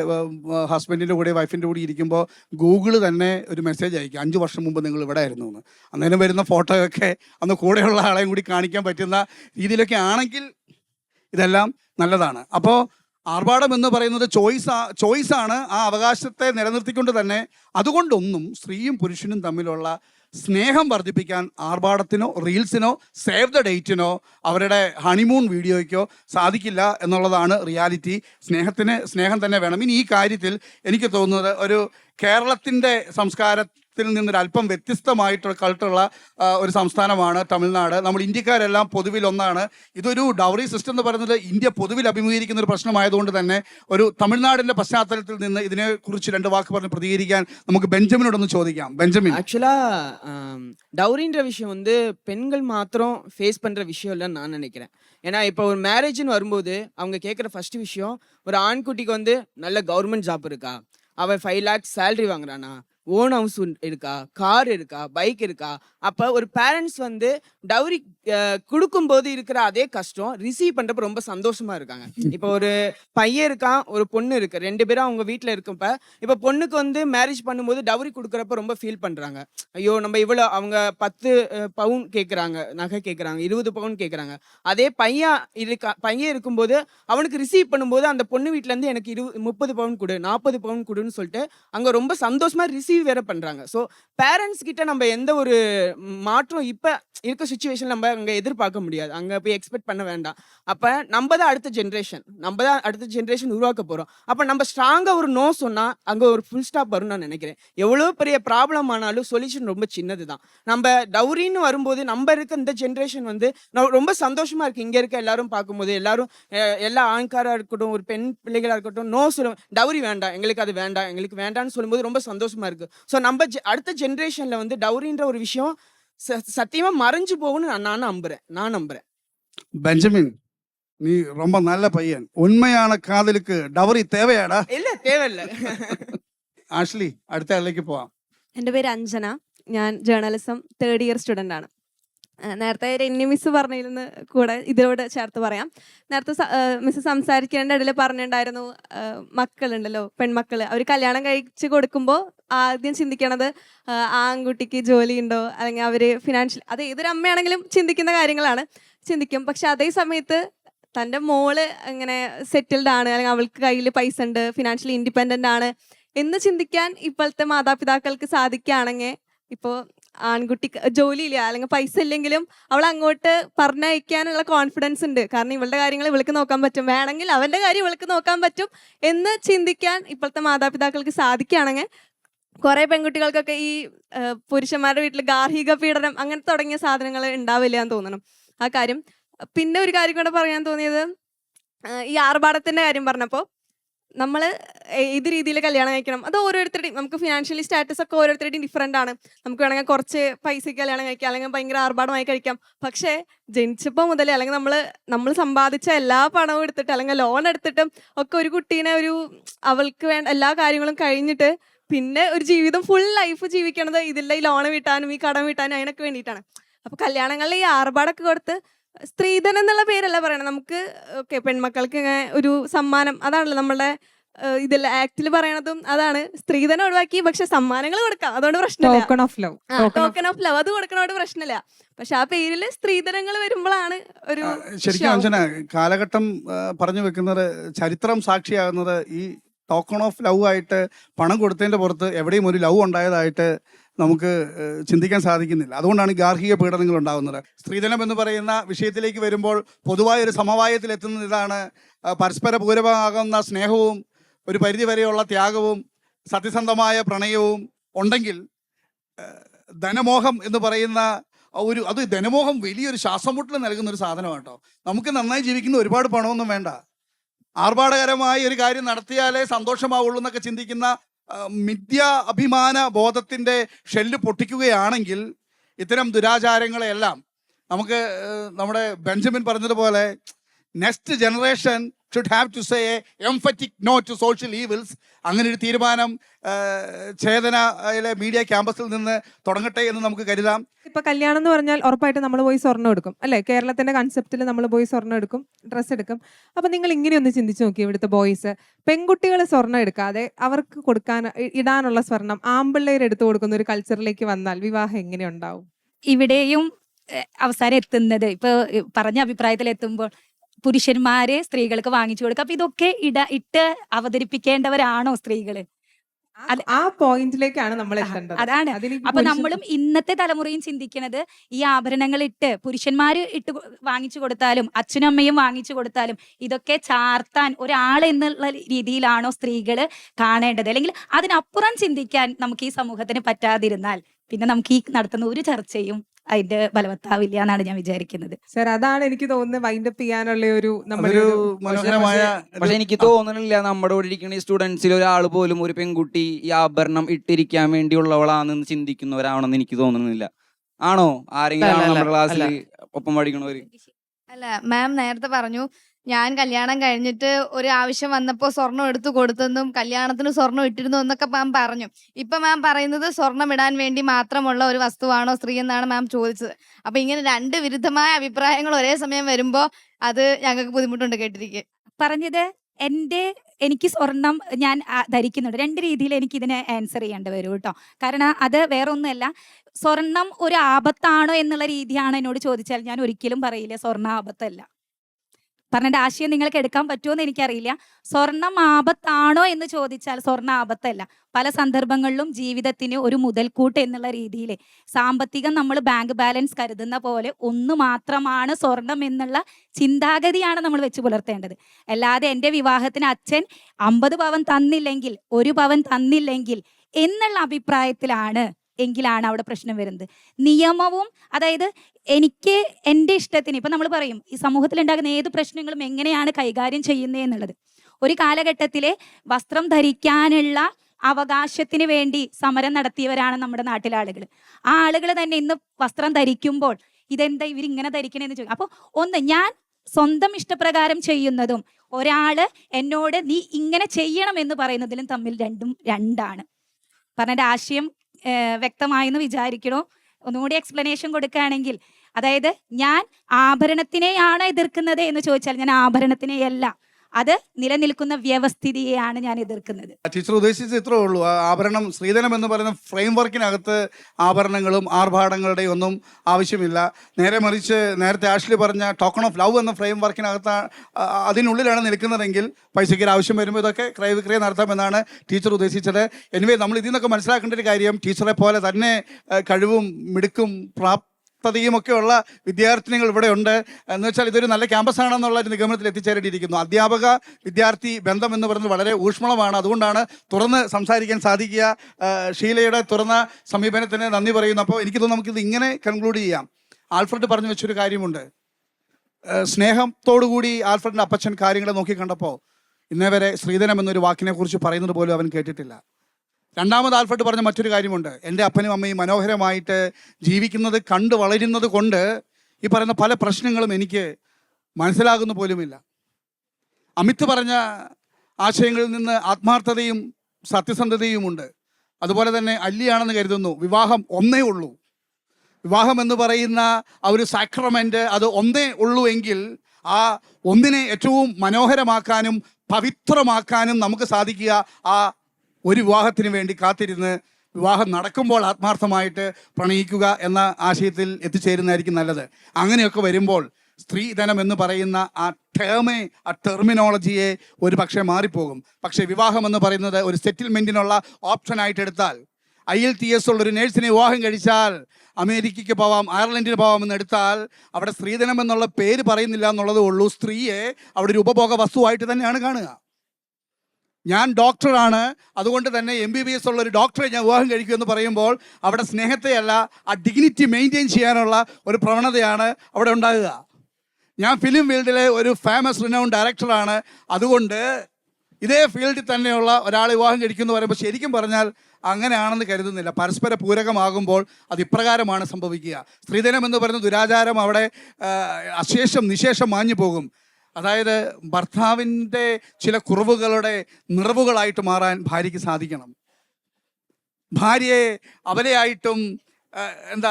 ഹസ്ബൻഡിന്റെ കൂടെ വൈഫിന്റെ കൂടെ ഇരിക്കുമ്പോൾ ഗൂഗിൾ തന്നെ ഒരു മെസ്സേജ് അയക്കും. അഞ്ച് വർഷം മുമ്പ് നിങ്ങൾ ഇവിടെ ആയിരുന്നു എന്ന് അന്നേരം വരുന്ന ഫോട്ടോയൊക്കെ അന്ന് കൂടെയുള്ള ആളെയും കൂടി കാണിക്കാൻ പറ്റുന്ന രീതിയിലൊക്കെ ആണെങ്കിൽ ഇതെല്ലാം നല്ലതാണ്. അപ്പോൾ ആർഭാടം എന്ന് പറയുന്നത് ചോയ്സ് ചോയ്സാണ് ആ അവകാശത്തെ നിലനിർത്തിക്കൊണ്ട് തന്നെ അതുകൊണ്ടൊന്നും സ്ത്രീയും പുരുഷനും തമ്മിലുള്ള സ്നേഹം വർദ്ധിപ്പിക്കാൻ ആർഭാടത്തിനോ റീൽസിനോ സേവ് ദ ഡേറ്റിനോ അവരുടെ ഹണിമൂൺ വീഡിയോയ്ക്കോ സാധിക്കില്ല എന്നുള്ളതാണ് റിയാലിറ്റി. സ്നേഹത്തിന് സ്നേഹം തന്നെ വേണം. ഇനി ഈ കാര്യത്തിൽ എനിക്ക് തോന്നുന്നത് ഒരു കേരളത്തിന്റെ സംസ്കാരത്തിൽ നിന്നൊരു അല്പം വ്യത്യസ്തമായിട്ടുള്ള കൾട്ടുള്ള ആ, ഒരു സംസ്ഥാനമാണ് തമിഴ്നാട് നമ്മൾ ഇന്ത്യക്കാരെല്ലാം പൊതുവിൽ ഒന്നാണ് ഇതൊരു ഡൗറി സിസ്റ്റം എന്ന് പറയുന്നത് ഇന്ത്യ പൊതുവിൽ അഭിമുഖീകരിക്കുന്ന ഒരു പ്രശ്നമായതുകൊണ്ട് തന്നെ ഒരു തമിഴ്നാടിന്റെ പശ്ചാത്തലത്തിൽ നിന്ന് ഇതിനെക്കുറിച്ച് രണ്ട് വാക്ക് പറഞ്ഞ് പ്രതികരിക്കാൻ നമുക്ക് ബെഞ്ചമിനോടൊന്ന് ചോദിക്കാം ബെഞ്ചമിൻ ஆக்சுவலா டவுரின்ற விஷயம் வந்து பெண்கள் மாத்திரம் ஃபேஸ் பண்ற விஷயம் இல்லைன்னு நான் நினைக்கிறேன் ஏன்னா இப்போ ஒரு மேரேஜ்னு வரும்போது அவங்க கேட்குற ஃபர்ஸ்ட் விஷயம் ஒரு ஆண்குட்டிக்கு வந்து நல்ல கவர்மெண்ட் ஜாப் இருக்கா அவன் ஃபைவ் லேக்ஸ் சேலரி வாங்குறானா ஓன் ஹவுஸ் இருக்கா கார் இருக்கா பைக் இருக்கா அப்போ ஒரு பேரண்ட்ஸ் வந்து டவுரி கொடுக்கும்போது இருக்கிற அதே கஷ்டம் ரிசீவ் பண்ணுறப்ப ரொம்ப சந்தோஷமா இருக்காங்க. இப்போ ஒரு பையன் இருக்கான் ஒரு பொண்ணு இருக்கு. ரெண்டு பேரும் அவங்க வீட்டில் இருக்கப்ப இப்போ பொண்ணுக்கு வந்து மேரேஜ் பண்ணும்போது டவுரி கொடுக்குறப்ப ரொம்ப ஃபீல் பண்றாங்க. ஐயோ நம்ம இவ்வளோ அவங்க பத்து பவுன் கேட்குறாங்க நகை கேட்குறாங்க இருபது பவுன் கேட்குறாங்க அதே பையன் இருக்கா பையன் இருக்கும்போது அவனுக்கு ரிசீவ் பண்ணும்போது அந்த பொண்ணு வீட்டிலேருந்து எனக்கு இரு முப்பது பவுன் கொடு நாற்பது பவுன் கொடுன்னு சொல்லிட்டு அங்கே ரொம்ப சந்தோஷமா ரிசீவ் வேற பண்றாங்க. ஸோ பேரண்ட்ஸ் கிட்ட நம்ம எந்த ஒரு மாற்றம் இப்போ இருக்க சுச்சுவேஷன் நம்ம அங்கே எதிர்பார்க்க முடியாது. அங்கே போய் எக்ஸ்பெக்ட் பண்ண வேண்டாம். அப்போ நம்ம தான் அடுத்த ஜென்ரேஷன் நம்ம தான் அடுத்த ஜென்ரேஷன் உருவாக்க போகிறோம் அப்போ நம்ம ஸ்ட்ராங்காக ஒரு நோ சொன்னால் அங்கே ஒரு ஃபுல் ஸ்டாப் வரும்னு நான் நினைக்கிறேன். எவ்வளோ பெரிய ப்ராப்ளம் ஆனாலும் சொல்யூஷன் ரொம்ப சின்னது தான். நம்ம டவுரின்னு வரும்போது நம்ம இருக்க இந்த ஜென்ரேஷன் வந்து ரொம்ப சந்தோஷமா இருக்கு. இங்க இருக்க எல்லாரும் பார்க்கும்போது எல்லாரும் எல்லா ஆண்காரா இருக்கட்டும் ஒரு பெண் பிள்ளைகளா இருக்கட்டும் நோ சொல்லுவோம் டவுரி வேண்டாம். எங்களுக்கு அது வேண்டாம். எங்களுக்கு வேண்டாம்னு சொல்லும்போது ரொம்ப சந்தோஷமா இருக்கு. ஸோ நம்ம ஜெ- அடுத்த ஜென்ரேஷன்ல வந்து டவுரின்ற ஒரு விஷயம் ச- சத்தியமா மறைஞ்சு போகும்னு நான் நான் நம்புறேன் நான் நம்புறேன் பெஞ்சமின் நீ ரொம்ப நல்ல பையன் உண்மையான காதலுக்கு டவரி தேவையாடா இல்ல தேவையில்ல ആഷ്ലി അടുത്ത ആളിലേക്ക് പോവാം എൻ്റെ പേര് അഞ്ജന ഞാൻ ജേർണലിസം തേർഡ് ഇയർ സ്റ്റുഡൻ്റ് ആണ് ആ, നേരത്തെ രന്യ മിസ് പറഞ്ഞിരുന്ന് കൂടെ ഇതിലൂടെ ചേർത്ത് പറയാം. നേരത്തെ മിസ് സംസാരിക്കേണ്ട ഇടയിൽ പറഞ്ഞിട്ടുണ്ടായിരുന്നു മക്കളുണ്ടല്ലോ പെൺമക്കൾ അവർ കല്യാണം കഴിച്ച് കൊടുക്കുമ്പോൾ ആദ്യം ചിന്തിക്കണത് ആൺകുട്ടിക്ക് ജോലി ഉണ്ടോ അല്ലെങ്കിൽ അവർ ഫിനാൻഷ്യൽ അത് ഏതൊരു അമ്മയാണെങ്കിലും ചിന്തിക്കുന്ന കാര്യങ്ങളാണ്. ചിന്തിക്കും. പക്ഷെ അതേ സമയത്ത് തന്റെ മോൾ ഇങ്ങനെ സെറ്റിൽഡ് ആണ് അല്ലെങ്കിൽ അവൾക്ക് കയ്യിൽ പൈസ ഉണ്ട് ഫിനാൻഷ്യലി ഇൻഡിപെൻഡന്റ് ആണ് എന്ന് ചിന്തിക്കാൻ ഇപ്പോഴത്തെ മാതാപിതാക്കൾക്ക് സാധിക്കുകയാണെങ്കിൽ ഇപ്പോൾ ആൺകുട്ടി ജോലിയില്ല അല്ലെങ്കിൽ പൈസ ഇല്ലെങ്കിലും അവൾ അങ്ങോട്ട് പറഞ്ഞയക്കാനുള്ള കോൺഫിഡൻസ് ഉണ്ട്. കാരണം ഇവളുടെ കാര്യങ്ങൾ ഇവൾക്ക് നോക്കാൻ പറ്റും. വേണമെങ്കിൽ അവന്റെ കാര്യം ഇവൾക്ക് നോക്കാൻ പറ്റും എന്ന് ചിന്തിക്കാൻ ഇപ്പോഴത്തെ മാതാപിതാക്കൾക്ക് സാധിക്കുകയാണെങ്കിൽ കുറെ പെൺകുട്ടികൾക്കൊക്കെ ഈ പുരുഷന്മാരുടെ വീട്ടിൽ ഗാർഹിക പീഡനം അങ്ങനെ തുടങ്ങിയ സാധനങ്ങൾ ഉണ്ടാവില്ല എന്ന് തോന്നണം ആ കാര്യം പിന്നെ ഒരു കാര്യം കൂടെ പറയാൻ തോന്നിയത് ഈ ആർഭാടത്തിന്റെ കാര്യം പറഞ്ഞപ്പോൾ നമ്മൾ ഏത് രീതിയിൽ കല്യാണം കഴിക്കണം. അത് ഓരോരുത്തരുടെയും നമുക്ക് ഫിനാൻഷ്യലി സ്റ്റാറ്റസ് ഒക്കെ ഓരോരുത്തരുടെയും ഡിഫറെന്റ് ആണ്. നമുക്ക് വേണമെങ്കിൽ കുറച്ച് പൈസയ്ക്ക് കല്യാണം കഴിക്കാം അല്ലെങ്കിൽ ഭയങ്കര ആർഭാടമായി കഴിക്കാം. പക്ഷേ ജനിച്ചപ്പോൾ മുതൽ അല്ലെങ്കിൽ നമ്മൾ നമ്മൾ സമ്പാദിച്ച എല്ലാ പണവും എടുത്തിട്ട് അല്ലെങ്കിൽ ലോൺ എടുത്തിട്ടും ഒക്കെ ഒരു കുട്ടീനെ ഒരു അവൾക്ക് വേണ്ട എല്ലാ കാര്യങ്ങളും കഴിഞ്ഞിട്ട് പിന്നെ ഒരു ജീവിതം ഫുൾ ലൈഫ് ജീവിക്കണത് ഇതിലെ ഈ ലോണ് വീട്ടാനും ഈ കടം വീട്ടാനും അതിനൊക്കെ വേണ്ടിയിട്ടാണ്. അപ്പോൾ കല്യാണങ്ങളിൽ ഈ ആർഭാടൊക്കെ കൊടുത്ത് സ്ത്രീധനം എന്നുള്ള പേരല്ല പറയണത്. നമുക്ക് ഓക്കെ പെൺമക്കൾക്ക് ഇങ്ങനെ ഒരു സമ്മാനം അതാണല്ലോ നമ്മളുടെ ഇതിൽ ആക്ടിൽ പറയണതും അതാണ്. സ്ത്രീധനം ഒഴിവാക്കി പക്ഷെ സമ്മാനങ്ങൾ കൊടുക്കാം. അതുകൊണ്ട് പ്രശ്നമില്ല. Token of love token of love അത് കൊടുക്കണോട് പ്രശ്നമില്ല. പക്ഷെ ആ പേരിൽ സ്ത്രീധനങ്ങൾ വരുമ്പോഴാണ് ഒരു ശരിക്കും അഞ്ജന കാലഘട്ടം പറഞ്ഞു വെക്കുന്നത് ചരിത്രം സാക്ഷിയാകുന്നത് ഈ ടോക്കൺ ഓഫ് ലവ് ആയിട്ട് പണം കൊടുത്തതിന്റെ പുറത്ത് എവിടെയും ഒരു ലവ് ഉണ്ടായതായിട്ട് നമുക്ക് ചിന്തിക്കാൻ സാധിക്കുന്നില്ല. അതുകൊണ്ടാണ് ഗാർഹിക പീഡനങ്ങൾ ഉണ്ടാകുന്നത്. സ്ത്രീധനം എന്ന് പറയുന്ന വിഷയത്തിലേക്ക് വരുമ്പോൾ പൊതുവായ ഒരു സമവായത്തിൽ എത്തുന്നത് ഇതാണ്. പരസ്പര പൂരകമാകുന്ന സ്നേഹവും ഒരു പരിധിവരെയുള്ള ത്യാഗവും സത്യസന്ധമായ പ്രണയവും ഉണ്ടെങ്കിൽ ധനമോഹം എന്ന് പറയുന്ന ഒരു അത് ധനമോഹം വലിയൊരു ശ്വാസം മുട്ടൽ നൽകുന്ന ഒരു സാധനമാണ് കേട്ടോ. നമുക്ക് നന്നായി ജീവിക്കുന്ന ഒരുപാട് പണമൊന്നും വേണ്ട. ആർഭാടകരമായ ഒരു കാര്യം നടത്തിയാലേ സന്തോഷമാവുള്ളൂ എന്നൊക്കെ ചിന്തിക്കുന്ന മിഥ്യ അഭിമാന ബോധത്തിന്റെ ഷെല്ല് പൊട്ടിക്കുകയാണെങ്കിൽ ഇത്തരം ദുരാചാരങ്ങളെല്ലാം നമുക്ക് നമ്മുടെ ബെഞ്ചമിൻ പറഞ്ഞതുപോലെ next generation should have to say emphatic no to social evils അങ്ങനെ ഒരു തീരുമാനം ചേതനയിലെ മീഡിയ ക്യാമ്പസിൽ നിന്ന് തുടങ്ങട്ടെ എന്ന് നമുക്ക് കരുതാം. ഇപ്പൊ കല്യാണം എന്ന് പറഞ്ഞാൽ ഉറപ്പായിട്ട് നമ്മൾ പോയി സ്വർണം എടുക്കും. അല്ലെ? കേരളത്തിന്റെ കൺസെപ്റ്റിൽ നമ്മൾ പോയി സ്വർണം എടുക്കും ഡ്രസ്സ് എടുക്കും. അപ്പൊ നിങ്ങൾ ഇങ്ങനെ ഒന്ന് ചിന്തിച്ചു നോക്കി ഇവിടുത്തെ ബോയ്സ് പെൺകുട്ടികൾ സ്വർണം എടുക്കാതെ അവർക്ക് കൊടുക്കാൻ ഇടാനുള്ള സ്വർണം ആമ്പിള്ളേർ എടുത്തു കൊടുക്കുന്ന ഒരു കൾച്ചറിലേക്ക് വന്നാൽ വിവാഹം എങ്ങനെ ഉണ്ടാവും? ഇവിടെയും അവസാനം എത്തുന്നത്. ഇപ്പൊ പറഞ്ഞ അഭിപ്രായത്തിൽ എത്തുമ്പോൾ പുരുഷന്മാര് സ്ത്രീകൾക്ക് വാങ്ങിച്ചു കൊടുക്കുക. അപ്പൊ ഇതൊക്കെ ഇട ഇട്ട് അവതരിപ്പിക്കേണ്ടവരാണോ സ്ത്രീകൾ? ആ പോയിന്റിലേക്കാണ് നമ്മൾ അതാണ്. അപ്പൊ നമ്മളും ഇന്നത്തെ തലമുറയും ചിന്തിക്കുന്നത് ഈ ആഭരണങ്ങൾ ഇട്ട് പുരുഷന്മാര് ഇട്ട് വാങ്ങിച്ചു കൊടുത്താലും അച്ഛനും അമ്മയും വാങ്ങിച്ചു കൊടുത്താലും ഇതൊക്കെ ചാർത്താൻ ഒരാൾ എന്നുള്ള രീതിയിലാണോ സ്ത്രീകൾ കാണേണ്ടത്? അല്ലെങ്കിൽ അതിനപ്പുറം ചിന്തിക്കാൻ നമുക്ക് ഈ സമൂഹത്തിന് പറ്റാതിരുന്നാൽ പിന്നെ നമുക്ക് ഈ നടത്തുന്ന ഒരു ചർച്ചയും അതിന്റെ ബലവത്താവില്ല എന്നാണ് ഞാൻ വിചാരിക്കുന്നത്. സർ അതാണ് എനിക്ക് തോന്നുന്നത് വൈൻഡപ്പ് ചെയ്യാനുള്ള ഒരു മനോഹരമായ പക്ഷെ എനിക്ക് തോന്നണില്ല നമ്മുടെ കൂടെ ഇരിക്കുന്ന ഈ സ്റ്റുഡൻസിൽ ഒരാൾ പോലും ഒരു പെൺകുട്ടി ഈ ആഭരണം ഇട്ടിരിക്കാൻ വേണ്ടിയുള്ളവളാണെന്ന് ചിന്തിക്കുന്നവരാണെന്ന് എനിക്ക് തോന്നുന്നില്ല. ആണോ? ആരെങ്കിലും ആണോ നമ്മുടെ ക്ലാസ്സിൽ ഒപ്പം പഠിക്കണവര്? അല്ല മാം നേരത്തെ പറഞ്ഞു ഞാൻ കല്യാണം കഴിഞ്ഞിട്ട് ഒരു ആവശ്യം വന്നപ്പോൾ സ്വർണം എടുത്തു കൊടുത്തെന്നും കല്യാണത്തിന് സ്വർണം ഇട്ടിരുന്നു എന്നൊക്കെ മാം പറഞ്ഞു. ഇപ്പൊ മാം പറയുന്നത് സ്വർണം ഇടാൻ വേണ്ടി മാത്രമുള്ള ഒരു വസ്തുവാണോ സ്ത്രീ എന്നാണ് മാം ചോദിച്ചത്. അപ്പൊ ഇങ്ങനെ രണ്ട് വിരുദ്ധമായ അഭിപ്രായങ്ങൾ ഒരേ സമയം വരുമ്പോ അത് ഞങ്ങൾക്ക് ബുദ്ധിമുട്ടുണ്ട് കേട്ടിരിക്കെ. പറഞ്ഞത് എന്റെ എനിക്ക് സ്വർണം ഞാൻ ധരിക്കുന്നുണ്ട്. രണ്ട് രീതിയിൽ എനിക്ക് ഇതിനെ ആൻസർ ചെയ്യേണ്ടി വരും കേട്ടോ. കാരണം അത് വേറെ ഒന്നുമല്ല സ്വർണം ഒരു ആപത്താണോ എന്നുള്ള രീതിയാണ് എന്നോട് ചോദിച്ചാൽ ഞാൻ ഒരിക്കലും പറയില്ല സ്വർണ ആപത്തല്ല പറഞ്ഞിട്ട് ആശയം നിങ്ങൾക്ക് എടുക്കാൻ പറ്റുമോ എന്ന് എനിക്കറിയില്ല. സ്വർണം ആപത്താണോ എന്ന് ചോദിച്ചാൽ സ്വർണ ആപത്തല്ല. പല സന്ദർഭങ്ങളിലും ജീവിതത്തിന് ഒരു മുതൽക്കൂട്ട് എന്നുള്ള രീതിയിൽ സാമ്പത്തികം നമ്മൾ ബാങ്ക് ബാലൻസ് കരുതുന്ന പോലെ ഒന്ന് മാത്രമാണ് സ്വർണം എന്നുള്ള ചിന്താഗതിയാണ് നമ്മൾ വെച്ച് പുലർത്തേണ്ടത്. അല്ലാതെ എന്റെ വിവാഹത്തിന് അച്ഛൻ അമ്പത് പവൻ തന്നില്ലെങ്കിൽ ഒരു പവൻ തന്നില്ലെങ്കിൽ എന്നുള്ള അഭിപ്രായത്തിലാണ് എങ്കിലാണ് അവിടെ പ്രശ്നം വരുന്നത്. നിയമവും അതായത് എനിക്ക് എന്റെ ഇഷ്ടത്തിന് ഇപ്പം നമ്മൾ പറയും ഈ സമൂഹത്തിൽ ഉണ്ടാകുന്ന ഏത് പ്രശ്നങ്ങളും എങ്ങനെയാണ് കൈകാര്യം ചെയ്യുന്നത് എന്നുള്ളത്. ഒരു കാലഘട്ടത്തിലെ വസ്ത്രം ധരിക്കാനുള്ള അവകാശത്തിന് വേണ്ടി സമരം നടത്തിയവരാണ് നമ്മുടെ നാട്ടിലെ ആളുകൾ ആ ആളുകൾ തന്നെ ഇന്ന് വസ്ത്രം ധരിക്കുമ്പോൾ ഇതെന്താ ഇവരിങ്ങനെ ധരിക്കണേന്ന് ചോദിക്കും. അപ്പോൾ ഒന്ന് ഞാൻ സ്വന്തം ഇഷ്ടപ്രകാരം ചെയ്യുന്നതും ഒരാൾ എന്നോട് നീ ഇങ്ങനെ ചെയ്യണം എന്ന് പറയുന്നതിലും തമ്മിൽ രണ്ടും രണ്ടാണ്. പറഞ്ഞ ആശയം വ്യക്തമായെന്ന് വിചാരിക്കണോ? ഒന്നുകൂടി എക്സ്പ്ലനേഷൻ കൊടുക്കുകയാണെങ്കിൽ അതായത് ഞാൻ ആഭരണത്തിനെയാണ് എതിർക്കുന്നത് എന്ന് ചോദിച്ചാൽ ഞാൻ ആഭരണത്തിനെയല്ല. അത് നിലനിൽക്കുന്ന വ്യവസ്ഥിതിയെയാണ് ഞാൻ എതിർക്കുന്നത്. ടീച്ചർ ഉദ്ദേശിച്ചത് ഇത്രേ ഉള്ളൂ. ആഭരണം സ്ത്രീധനം എന്ന് പറയുന്ന ഫ്രെയിം വർക്കിനകത്ത് ആഭരണങ്ങളും ആർഭാടങ്ങളുടെയും ഒന്നും ആവശ്യമില്ല. നേരെ മറിച്ച് നേരത്തെ ആഷ്ലി പറഞ്ഞ ടോക്കൺ ഓഫ് ലവ് എന്ന ഫ്രെയിം വർക്കിനകത്ത് അതിനുള്ളിലാണ് നിൽക്കുന്നതെങ്കിൽ പൈസയ്ക്ക് ആവശ്യം വരുമ്പോൾ ഇതൊക്കെ ക്രയവിക്രയം നടത്താമെന്നാണ് ടീച്ചർ ഉദ്ദേശിച്ചത്. എനിവേ നമ്മൾ ഇതിൽ നിന്നൊക്കെ മനസ്സിലാക്കേണ്ട ഒരു കാര്യം ടീച്ചറെ പോലെ തന്നെ കഴിവും മിടുക്കും പ്രാപ് ഉള്ള വിദ്യാർത്ഥിനികൾ ഇവിടെ ഉണ്ട്. എന്ന് വെച്ചാൽ ഇതൊരു നല്ല ക്യാമ്പസ് ആണെന്നുള്ള ഒരു നിഗമനത്തിൽ എത്തിച്ചേരേണ്ടിയിരിക്കുന്നു. അധ്യാപക വിദ്യാർത്ഥി ബന്ധം എന്ന് പറയുന്നത് വളരെ ഊഷ്മളമാണ്. അതുകൊണ്ടാണ് തുറന്ന് സംസാരിക്കാൻ സാധിക്കുക. ഷീലയുടെ തുറന്ന സമീപനത്തിന് നന്ദി പറയുന്നു. അപ്പോൾ എനിക്ക് തോന്നുന്നു നമുക്കിത് ഇങ്ങനെ കൺക്ലൂഡ് ചെയ്യാം. ആൽഫ്രഡ് പറഞ്ഞു വെച്ചൊരു കാര്യമുണ്ട്. സ്നേഹത്തോടുകൂടി ആൽഫ്രഡിന്റെ അപ്പച്ചൻ കാര്യങ്ങളെ നോക്കി കണ്ടപ്പോൾ ഇന്നേ വരെ ശ്രീധനം എന്നൊരു വാക്കിനെ കുറിച്ച് പറയുന്നത് പോലും അവൻ കേട്ടിട്ടില്ല. രണ്ടാമത് ആൽഫർട്ട് പറഞ്ഞ മറ്റൊരു കാര്യമുണ്ട്. എന്റെ അപ്പനും അമ്മയും മനോഹരമായിട്ട് ജീവിക്കുന്നത് കണ്ടു വളരുന്നത് കൊണ്ട് ഈ പറയുന്ന പല പ്രശ്നങ്ങളും എനിക്ക് മനസ്സിലാകുന്ന പോലുമില്ല. അമിത് പറഞ്ഞ ആശയങ്ങളിൽ നിന്ന് ആത്മാർത്ഥതയും സത്യസന്ധതയുമുണ്ട്. അതുപോലെ തന്നെ അല്ലിയാണെന്ന് കരുതുന്നു വിവാഹം ഒന്നേ ഉള്ളൂ. വിവാഹം എന്ന് പറയുന്ന ആ ഒരു സാക്രമെന്റ് അത് ഒന്നേ ഉള്ളൂ എങ്കിൽ ആ ഒന്നിനെ ഏറ്റവും മനോഹരമാക്കാനും പവിത്രമാക്കാനും നമുക്ക് സാധിക്കുക ആ ഒരു വിവാഹത്തിന് വേണ്ടി കാത്തിരുന്ന് വിവാഹം നടക്കുമ്പോൾ ആത്മാർത്ഥമായിട്ട് പ്രണയിക്കുക എന്ന ആശയത്തിൽ എത്തിച്ചേരുന്നതായിരിക്കും നല്ലത്. അങ്ങനെയൊക്കെ വരുമ്പോൾ സ്ത്രീധനം എന്ന് പറയുന്ന ആ ടേമേ ആ ടെർമിനോളജിയെ ഒരു പക്ഷേ മാറിപ്പോകും. പക്ഷേ വിവാഹം എന്ന് പറയുന്നത് ഒരു സെറ്റിൽമെന്റിനുള്ള ഓപ്ഷൻ ആയിട്ട് എടുത്താൽ ഐ എൽ ടി എസ് ഉള്ള ഒരു നേഴ്സിനെ വിവാഹം കഴിച്ചാൽ അമേരിക്കയ്ക്ക് പോവാം അയർലൻഡിന് പോവാം എന്ന് എടുത്താൽ അവിടെ സ്ത്രീധനം എന്നുള്ള പേര് പറയുന്നില്ല എന്നുള്ളതേ ഉള്ളൂ. സ്ത്രീയെ അവിടെ ഒരു ഉപഭോഗ വസ്തുവായിട്ട് തന്നെയാണ് കാണുക. ഞാൻ ഡോക്ടറാണ്. അതുകൊണ്ട് തന്നെ എം ബി ബി എസ് ഉള്ള ഒരു ഡോക്ടറെ ഞാൻ വിവാഹം കഴിക്കും എന്ന് പറയുമ്പോൾ അവിടെ സ്നേഹത്തെയല്ല ആ ഡിഗ്നിറ്റി മെയിന്റെയിൻ ചെയ്യാനുള്ള ഒരു പ്രവണതയാണ് അവിടെ ഉണ്ടാകുക. ഞാൻ ഫിലിം ഫീൽഡിലെ ഒരു ഫേമസ് റിനൗൺ ഡയറക്ടറാണ് അതുകൊണ്ട് ഇതേ ഫീൽഡിൽ തന്നെയുള്ള ഒരാൾ വിവാഹം കഴിക്കുമെന്ന് പറയുമ്പോൾ ശരിക്കും പറഞ്ഞാൽ അങ്ങനെയാണെന്ന് കരുതുന്നില്ല. പരസ്പര പൂരകമാകുമ്പോൾ അത് ഇപ്രകാരമാണ് സംഭവിക്കുക. സ്ത്രീധനം എന്ന് പറയുന്ന ദുരാചാരം അവിടെ അശേഷം നിശേഷം മാഞ്ഞു പോകും അതായത് ഭർത്താവിന്റെ ചില കുറവുകളുടെ നിറവുകളായിട്ട് മാറാൻ ഭാര്യയ്ക്ക് സാധിക്കണം. ഭാര്യയെ അവരെയായിട്ടും എന്താ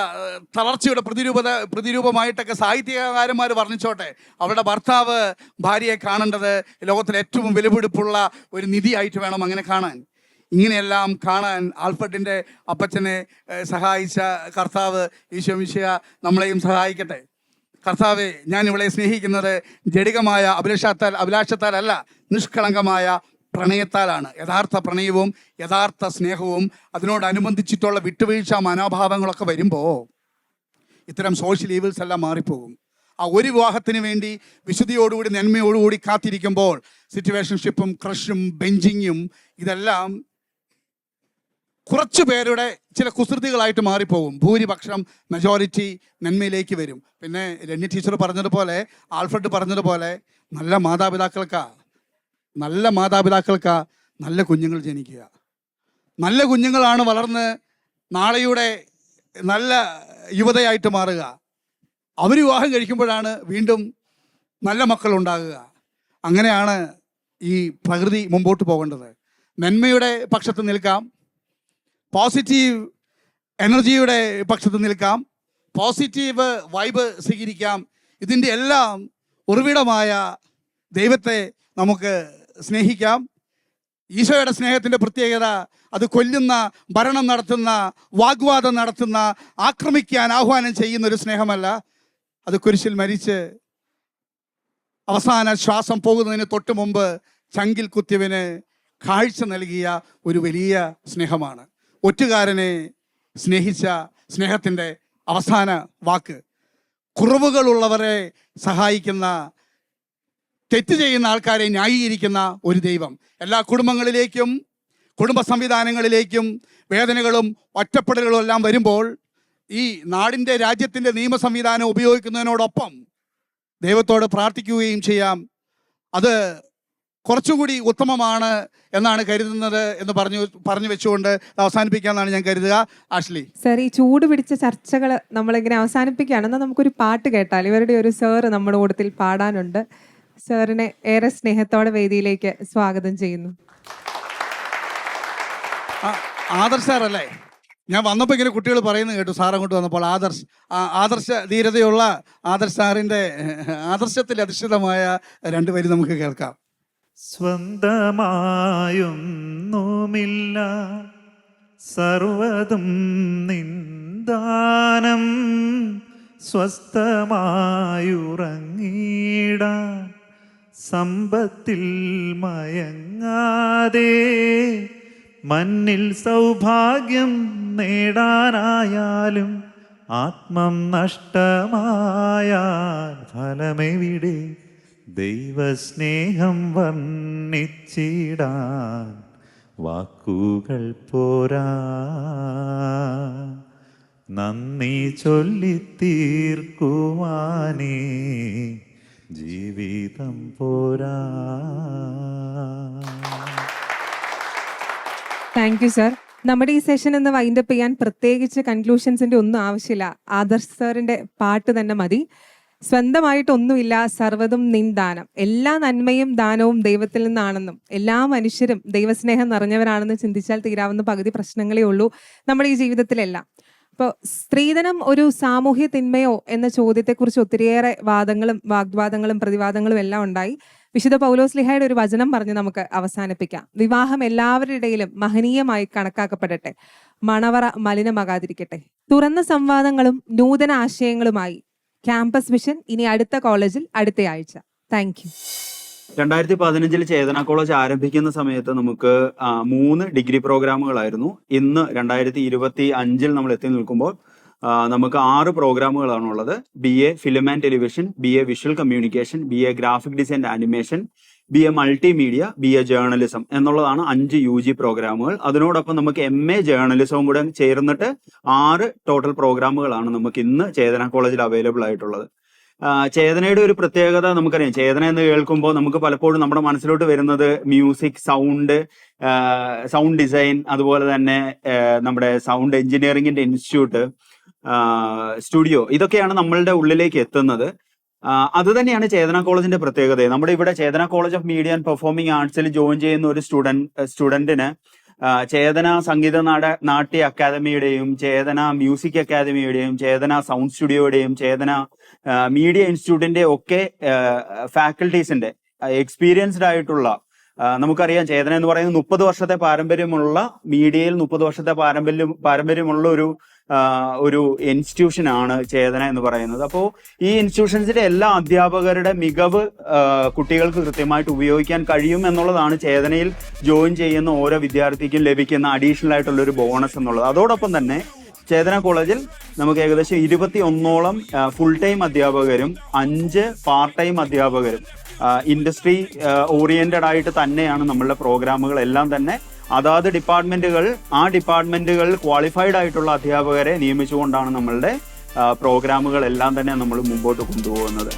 തളർച്ചയുടെ പ്രതിരൂപത പ്രതിരൂപമായിട്ടൊക്കെ സാഹിത്യകാരന്മാർ വർണിച്ചോട്ടെ. അവരുടെ ഭർത്താവ് ഭാര്യയെ കാണേണ്ടത് ലോകത്തിലെ ഏറ്റവും വിലപിടിപ്പുള്ള ഒരു നിധിയായിട്ട് വേണം അങ്ങനെ കാണാൻ. ഇങ്ങനെയെല്ലാം കാണാൻ ആൽഫർട്ടിന്റെ അപ്പച്ചനെ സഹായിച്ച കർത്താവ് ഈശോമിശിയ നമ്മളെയും സഹായിക്കട്ടെ. കർത്താവെ ഞാൻ ഇവളെ സ്നേഹിക്കുന്നത് ജടികമായ അഭിലാഷത്താൽ അല്ല നിഷ്കളങ്കമായ പ്രണയത്താലാണ്. യഥാർത്ഥ പ്രണയവും യഥാർത്ഥ സ്നേഹവും അതിനോടനുബന്ധിച്ചിട്ടുള്ള വിട്ടുവീഴ്ച മനോഭാവങ്ങളൊക്കെ വരുമ്പോൾ ഇത്തരം സോഷ്യൽ ഈവിൽസ് എല്ലാം മാറിപ്പോകും. ആ ഒരു വിവാഹത്തിന് വേണ്ടി വിശുദ്ധിയോടുകൂടി നന്മയോടുകൂടി കാത്തിരിക്കുമ്പോൾ സിറ്റുവേഷൻഷിപ്പും ക്രഷും ബെഞ്ചിങ്ങും ഇതെല്ലാം കുറച്ചു പേരുടെ ചില കുസൃതികളായിട്ട് മാറിപ്പോകും. ഭൂരിപക്ഷം മെജോറിറ്റി നന്മയിലേക്ക് വരും. പിന്നെ രണ്ണി ടീച്ചർ പറഞ്ഞതുപോലെ ആൽഫ്രഡ് പറഞ്ഞതുപോലെ നല്ല മാതാപിതാക്കൾക്കാ നല്ല മാതാപിതാക്കൾക്കാ നല്ല കുഞ്ഞുങ്ങൾ ജനിക്കുക. നല്ല കുഞ്ഞുങ്ങളാണ് വളർന്ന് നാളെയുടെ നല്ല യുവതയായിട്ട് മാറുക. അവർ വിവാഹം കഴിക്കുമ്പോഴാണ് വീണ്ടും നല്ല മക്കൾ ഉണ്ടാകുക അങ്ങനെയാണ് ഈ പ്രകൃതി മുമ്പോട്ട് പോകേണ്ടത്. നന്മയുടെ പക്ഷത്ത് നിൽക്കാം. പോസിറ്റീവ് എനർജിയുടെ പക്ഷത്ത് നിൽക്കാം. പോസിറ്റീവ് വൈബ് സ്വീകരിക്കാം. ഇതിന്റെ എല്ലാം ഉറവിടമായ ദൈവത്തെ നമുക്ക് സ്നേഹിക്കാം. ഈശോയുടെ സ്നേഹത്തിന്റെ പ്രത്യേകത അത് കൊല്ലുന്ന ഭരണം നടത്തുന്ന വാഗ്വാദം നടത്തുന്ന ആക്രമിക്കാൻ ആഹ്വാനം ചെയ്യുന്ന ഒരു സ്നേഹമല്ല. അത് കുരിശിൽ മരിച്ച് അവസാന ശ്വാസം പോകുന്നതിന് തൊട്ട് മുമ്പ് ചങ്കിൽ കുത്തിയവന് കാഴ്ച നൽകിയ ഒരു വലിയ സ്നേഹമാണ്. ഒറ്റുകാരനെ സ്നേഹിച്ച സ്നേഹത്തിന്റെ അവസാന വാക്ക്. കുറവുകളുള്ളവരെ സഹായിക്കുന്ന തെറ്റ് ചെയ്യുന്ന ആൾക്കാരെ ന്യായീകരിക്കുന്ന ഒരു ദൈവം. എല്ലാ കുടുംബങ്ങളിലേക്കും കുടുംബ സംവിധാനങ്ങളിലേക്കും വേദനകളും ഒറ്റപ്പെടലുകളും എല്ലാം വരുമ്പോൾ ഈ നാടിന്റെ രാജ്യത്തിന്റെ നിയമ സംവിധാനം ഉപയോഗിക്കുന്നതിനോടൊപ്പം ദൈവത്തോട് പ്രാർത്ഥിക്കുകയും ചെയ്യാം. അത് കുറച്ചുകൂടി ഉത്തമമാണ് എന്നാണ് കരുതുന്നത് എന്ന് പറഞ്ഞു പറഞ്ഞു വെച്ചുകൊണ്ട് അവസാനിപ്പിക്കാമെന്നാണ് ഞാൻ കരുതുക. ആഷ്ലി. സർ ഈ ചൂട് പിടിച്ച ചർച്ചകൾ നമ്മളിങ്ങനെ അവസാനിപ്പിക്കുകയാണ്. എന്നാൽ നമുക്കൊരു പാട്ട് കേട്ടാൽ ഇവരുടെ ഒരു സാറ് നമ്മുടെ കൂട്ടത്തിൽ പാടാനുണ്ട്. സാറിനെ ഏറെ സ്നേഹത്തോടെ വേദിയിലേക്ക് സ്വാഗതം ചെയ്യുന്നു. ആദർശ് സാറല്ലേ ഞാൻ വന്നപ്പോൾ ഇങ്ങനെ കുട്ടികൾ പറയുന്നു കേട്ടു സാർ അങ്ങോട്ട് വന്നപ്പോൾ ആദർശ് ആദർശ ധീരതയുള്ള ആദർശ് സാറിന്റെ ആദർശത്തിൽ അധിഷ്ഠിതമായ രണ്ട് വരി നമുക്ക് കേൾക്കാം. സ്വന്തമായൊന്നുമില്ല. സർവതും നിന്ദാനം സ്വസ്ഥമായുറങ്ങിടാൻ സമ്പത്തിൽ മയങ്ങാതെ മണ്ണിൽ സൗഭാഗ്യം നേടാനായാലും ആത്മം നഷ്ടമായാൽ ഫലമെവിടെ? ദൈവസ്നേഹം വർണിച്ചിടാൻ വാക്കുകൾ പോരാ. നന്ദി ചൊല്ലിത്തീർക്കുവാനേ ജീവിതം പോരാ. താങ്ക് യു സർ നമ്മുടെ ഈ സെഷൻ എന്ന് വൈൻഡപ്പ് ചെയ്യാൻ പ്രത്യേകിച്ച് കൺക്ലൂഷൻസിന്റെ ഒന്നും ആവശ്യമില്ല. ആദർശ് സാറിന്റെ പാട്ട് തന്നെ മതി. സ്വന്തമായിട്ടൊന്നുമില്ല സർവതും നിൻ ദാനം. എല്ലാ നന്മയും ദാനവും ദൈവത്തിൽ നിന്നാണെന്നും എല്ലാ മനുഷ്യരും ദൈവസ്നേഹം നിറഞ്ഞവരാണെന്ന് ചിന്തിച്ചാൽ തീരാവുന്ന പകുതി പ്രശ്നങ്ങളേ ഉള്ളൂ നമ്മുടെ ഈ ജീവിതത്തിലെല്ലാം. ഇപ്പോൾ സ്ത്രീധനം ഒരു സാമൂഹ്യ തിന്മയോ എന്ന ചോദ്യത്തെക്കുറിച്ച് ഒത്തിരിയേറെ വാദങ്ങളും വാഗ്വാദങ്ങളും പ്രതിവാദങ്ങളും എല്ലാം ഉണ്ടായി. വിശുദ്ധ പൗലോസ് ലിഹയുടെ ഒരു വചനം പറഞ്ഞ് നമുക്ക് അവസാനിപ്പിക്കാം. വിവാഹം എല്ലാവരുടെ ഇടയിലും മഹനീയമായി കണക്കാക്കപ്പെടട്ടെ. മണവറ മലിനമാകാതിരിക്കട്ടെ. തുറന്ന സംവാദങ്ങളും നൂതന ആശയങ്ങളുമായി ക്യാമ്പസ് മിഷൻ ഇനി അടുത്ത കോളേജിൽ അടുത്തയാഴ്ച താങ്ക് യു രണ്ടായിരത്തി പതിനഞ്ചിൽ ചേതന കോളേജ് ആരംഭിക്കുന്ന സമയത്ത് നമുക്ക് മൂന്ന് ഡിഗ്രി പ്രോഗ്രാമുകളായിരുന്നു ഇന്ന് രണ്ടായിരത്തി ഇരുപത്തി അഞ്ചിൽ നമ്മൾ എത്തി നിൽക്കുമ്പോൾ നമുക്ക് ആറ് പ്രോഗ്രാമുകളാണുള്ളത് B A film and television B A visual communication B A graphic design animation B A multimedia B A journalism എന്നുള്ളതാണ് അഞ്ച് യു ജി പ്രോഗ്രാമുകൾ. അതിനോടൊപ്പം നമുക്ക് എം എ ജേർണലിസവും കൂടെ ചേർന്നിട്ട് ആറ് ടോട്ടൽ പ്രോഗ്രാമുകളാണ് നമുക്ക് ഇന്ന് ചേതന കോളേജിൽ അവൈലബിൾ ആയിട്ടുള്ളത്. ചേതനയുടെ ഒരു പ്രത്യേകത നമുക്കറിയാം. ചേതന എന്ന് കേൾക്കുമ്പോൾ നമുക്ക് പലപ്പോഴും നമ്മുടെ മനസ്സിലോട്ട് വരുന്നത് മ്യൂസിക് സൗണ്ട് സൗണ്ട് ഡിസൈൻ അതുപോലെ തന്നെ നമ്മുടെ സൗണ്ട് എഞ്ചിനീയറിംഗിന്റെ ഇൻസ്റ്റിറ്റ്യൂട്ട് സ്റ്റുഡിയോ ഇതൊക്കെയാണ് നമ്മളുടെ ഉള്ളിലേക്ക് എത്തുന്നത്. അത് തന്നെയാണ് ചേതന കോളേജിന്റെ പ്രത്യേകത. നമ്മുടെ ഇവിടെ Chetana college of media and performing ആർട്സിൽ join ചെയ്യുന്ന ഒരു സ്റ്റുഡന്റ് സ്റ്റുഡന്റിന് ചേതന സംഗീത നാട നാട്യ അക്കാദമിയുടെയും ചേതന മ്യൂസിക് അക്കാദമിയുടെയും ചേതന സൗണ്ട് സ്റ്റുഡിയോയുടെയും ചേതന മീഡിയ ഇൻസ്റ്റിറ്റ്യൂട്ടിന്റെ ഒക്കെ ഫാക്കൽറ്റീസിന്റെ എക്സ്പീരിയൻസ്ഡ് ആയിട്ടുള്ള നമുക്കറിയാം ചേതന എന്ന് പറയുന്നത് മുപ്പത് വർഷത്തെ പാരമ്പര്യമുള്ള മീഡിയയിൽ മുപ്പത് വർഷത്തെ പാരമ്പര്യം പാരമ്പര്യമുള്ള ഒരു ഒരു ഇൻസ്റ്റിറ്റ്യൂഷൻ ആണ് ചേതന എന്ന് പറയുന്നത്. അപ്പോൾ ഈ ഇൻസ്റ്റിറ്റ്യൂഷൻസിലെ എല്ലാ അധ്യാപകരുടെ മികവ് കുട്ടികൾക്ക് കൃത്യമായിട്ട് ഉപയോഗിക്കാൻ കഴിയും എന്നുള്ളതാണ് ചേതനയിൽ ജോയിൻ ചെയ്യുന്ന ഓരോ വിദ്യാർത്ഥിക്കും ലഭിക്കുന്ന അഡീഷണൽ ആയിട്ടുള്ള ഒരു ബോണസ് എന്നുള്ളത്. അതോടൊപ്പം തന്നെ ചേതന കോളേജിൽ നമുക്ക് ഏകദേശം ഇരുപത്തി ഒന്നോളം ഫുൾ ടൈം അധ്യാപകരും അഞ്ച് പാർട്ട് ടൈം അധ്യാപകരും ഇൻഡസ്ട്രി ഓറിയന്റഡ് ആയിട്ട് തന്നെയാണ് നമ്മളുടെ പ്രോഗ്രാമുകൾ. എല്ലാം തന്നെ അതാത് ഡിപ്പാർട്ട്മെന്റുകൾ ആ ഡിപ്പാർട്ട്മെന്റുകൾ ക്വാളിഫൈഡ് ആയിട്ടുള്ള അധ്യാപകരെ നിയമിച്ചുകൊണ്ടാണ് നമ്മളുടെ പ്രോഗ്രാമുകൾ എല്ലാം തന്നെ നമ്മൾ മുമ്പോട്ട് കൊണ്ടുപോകുന്നത്.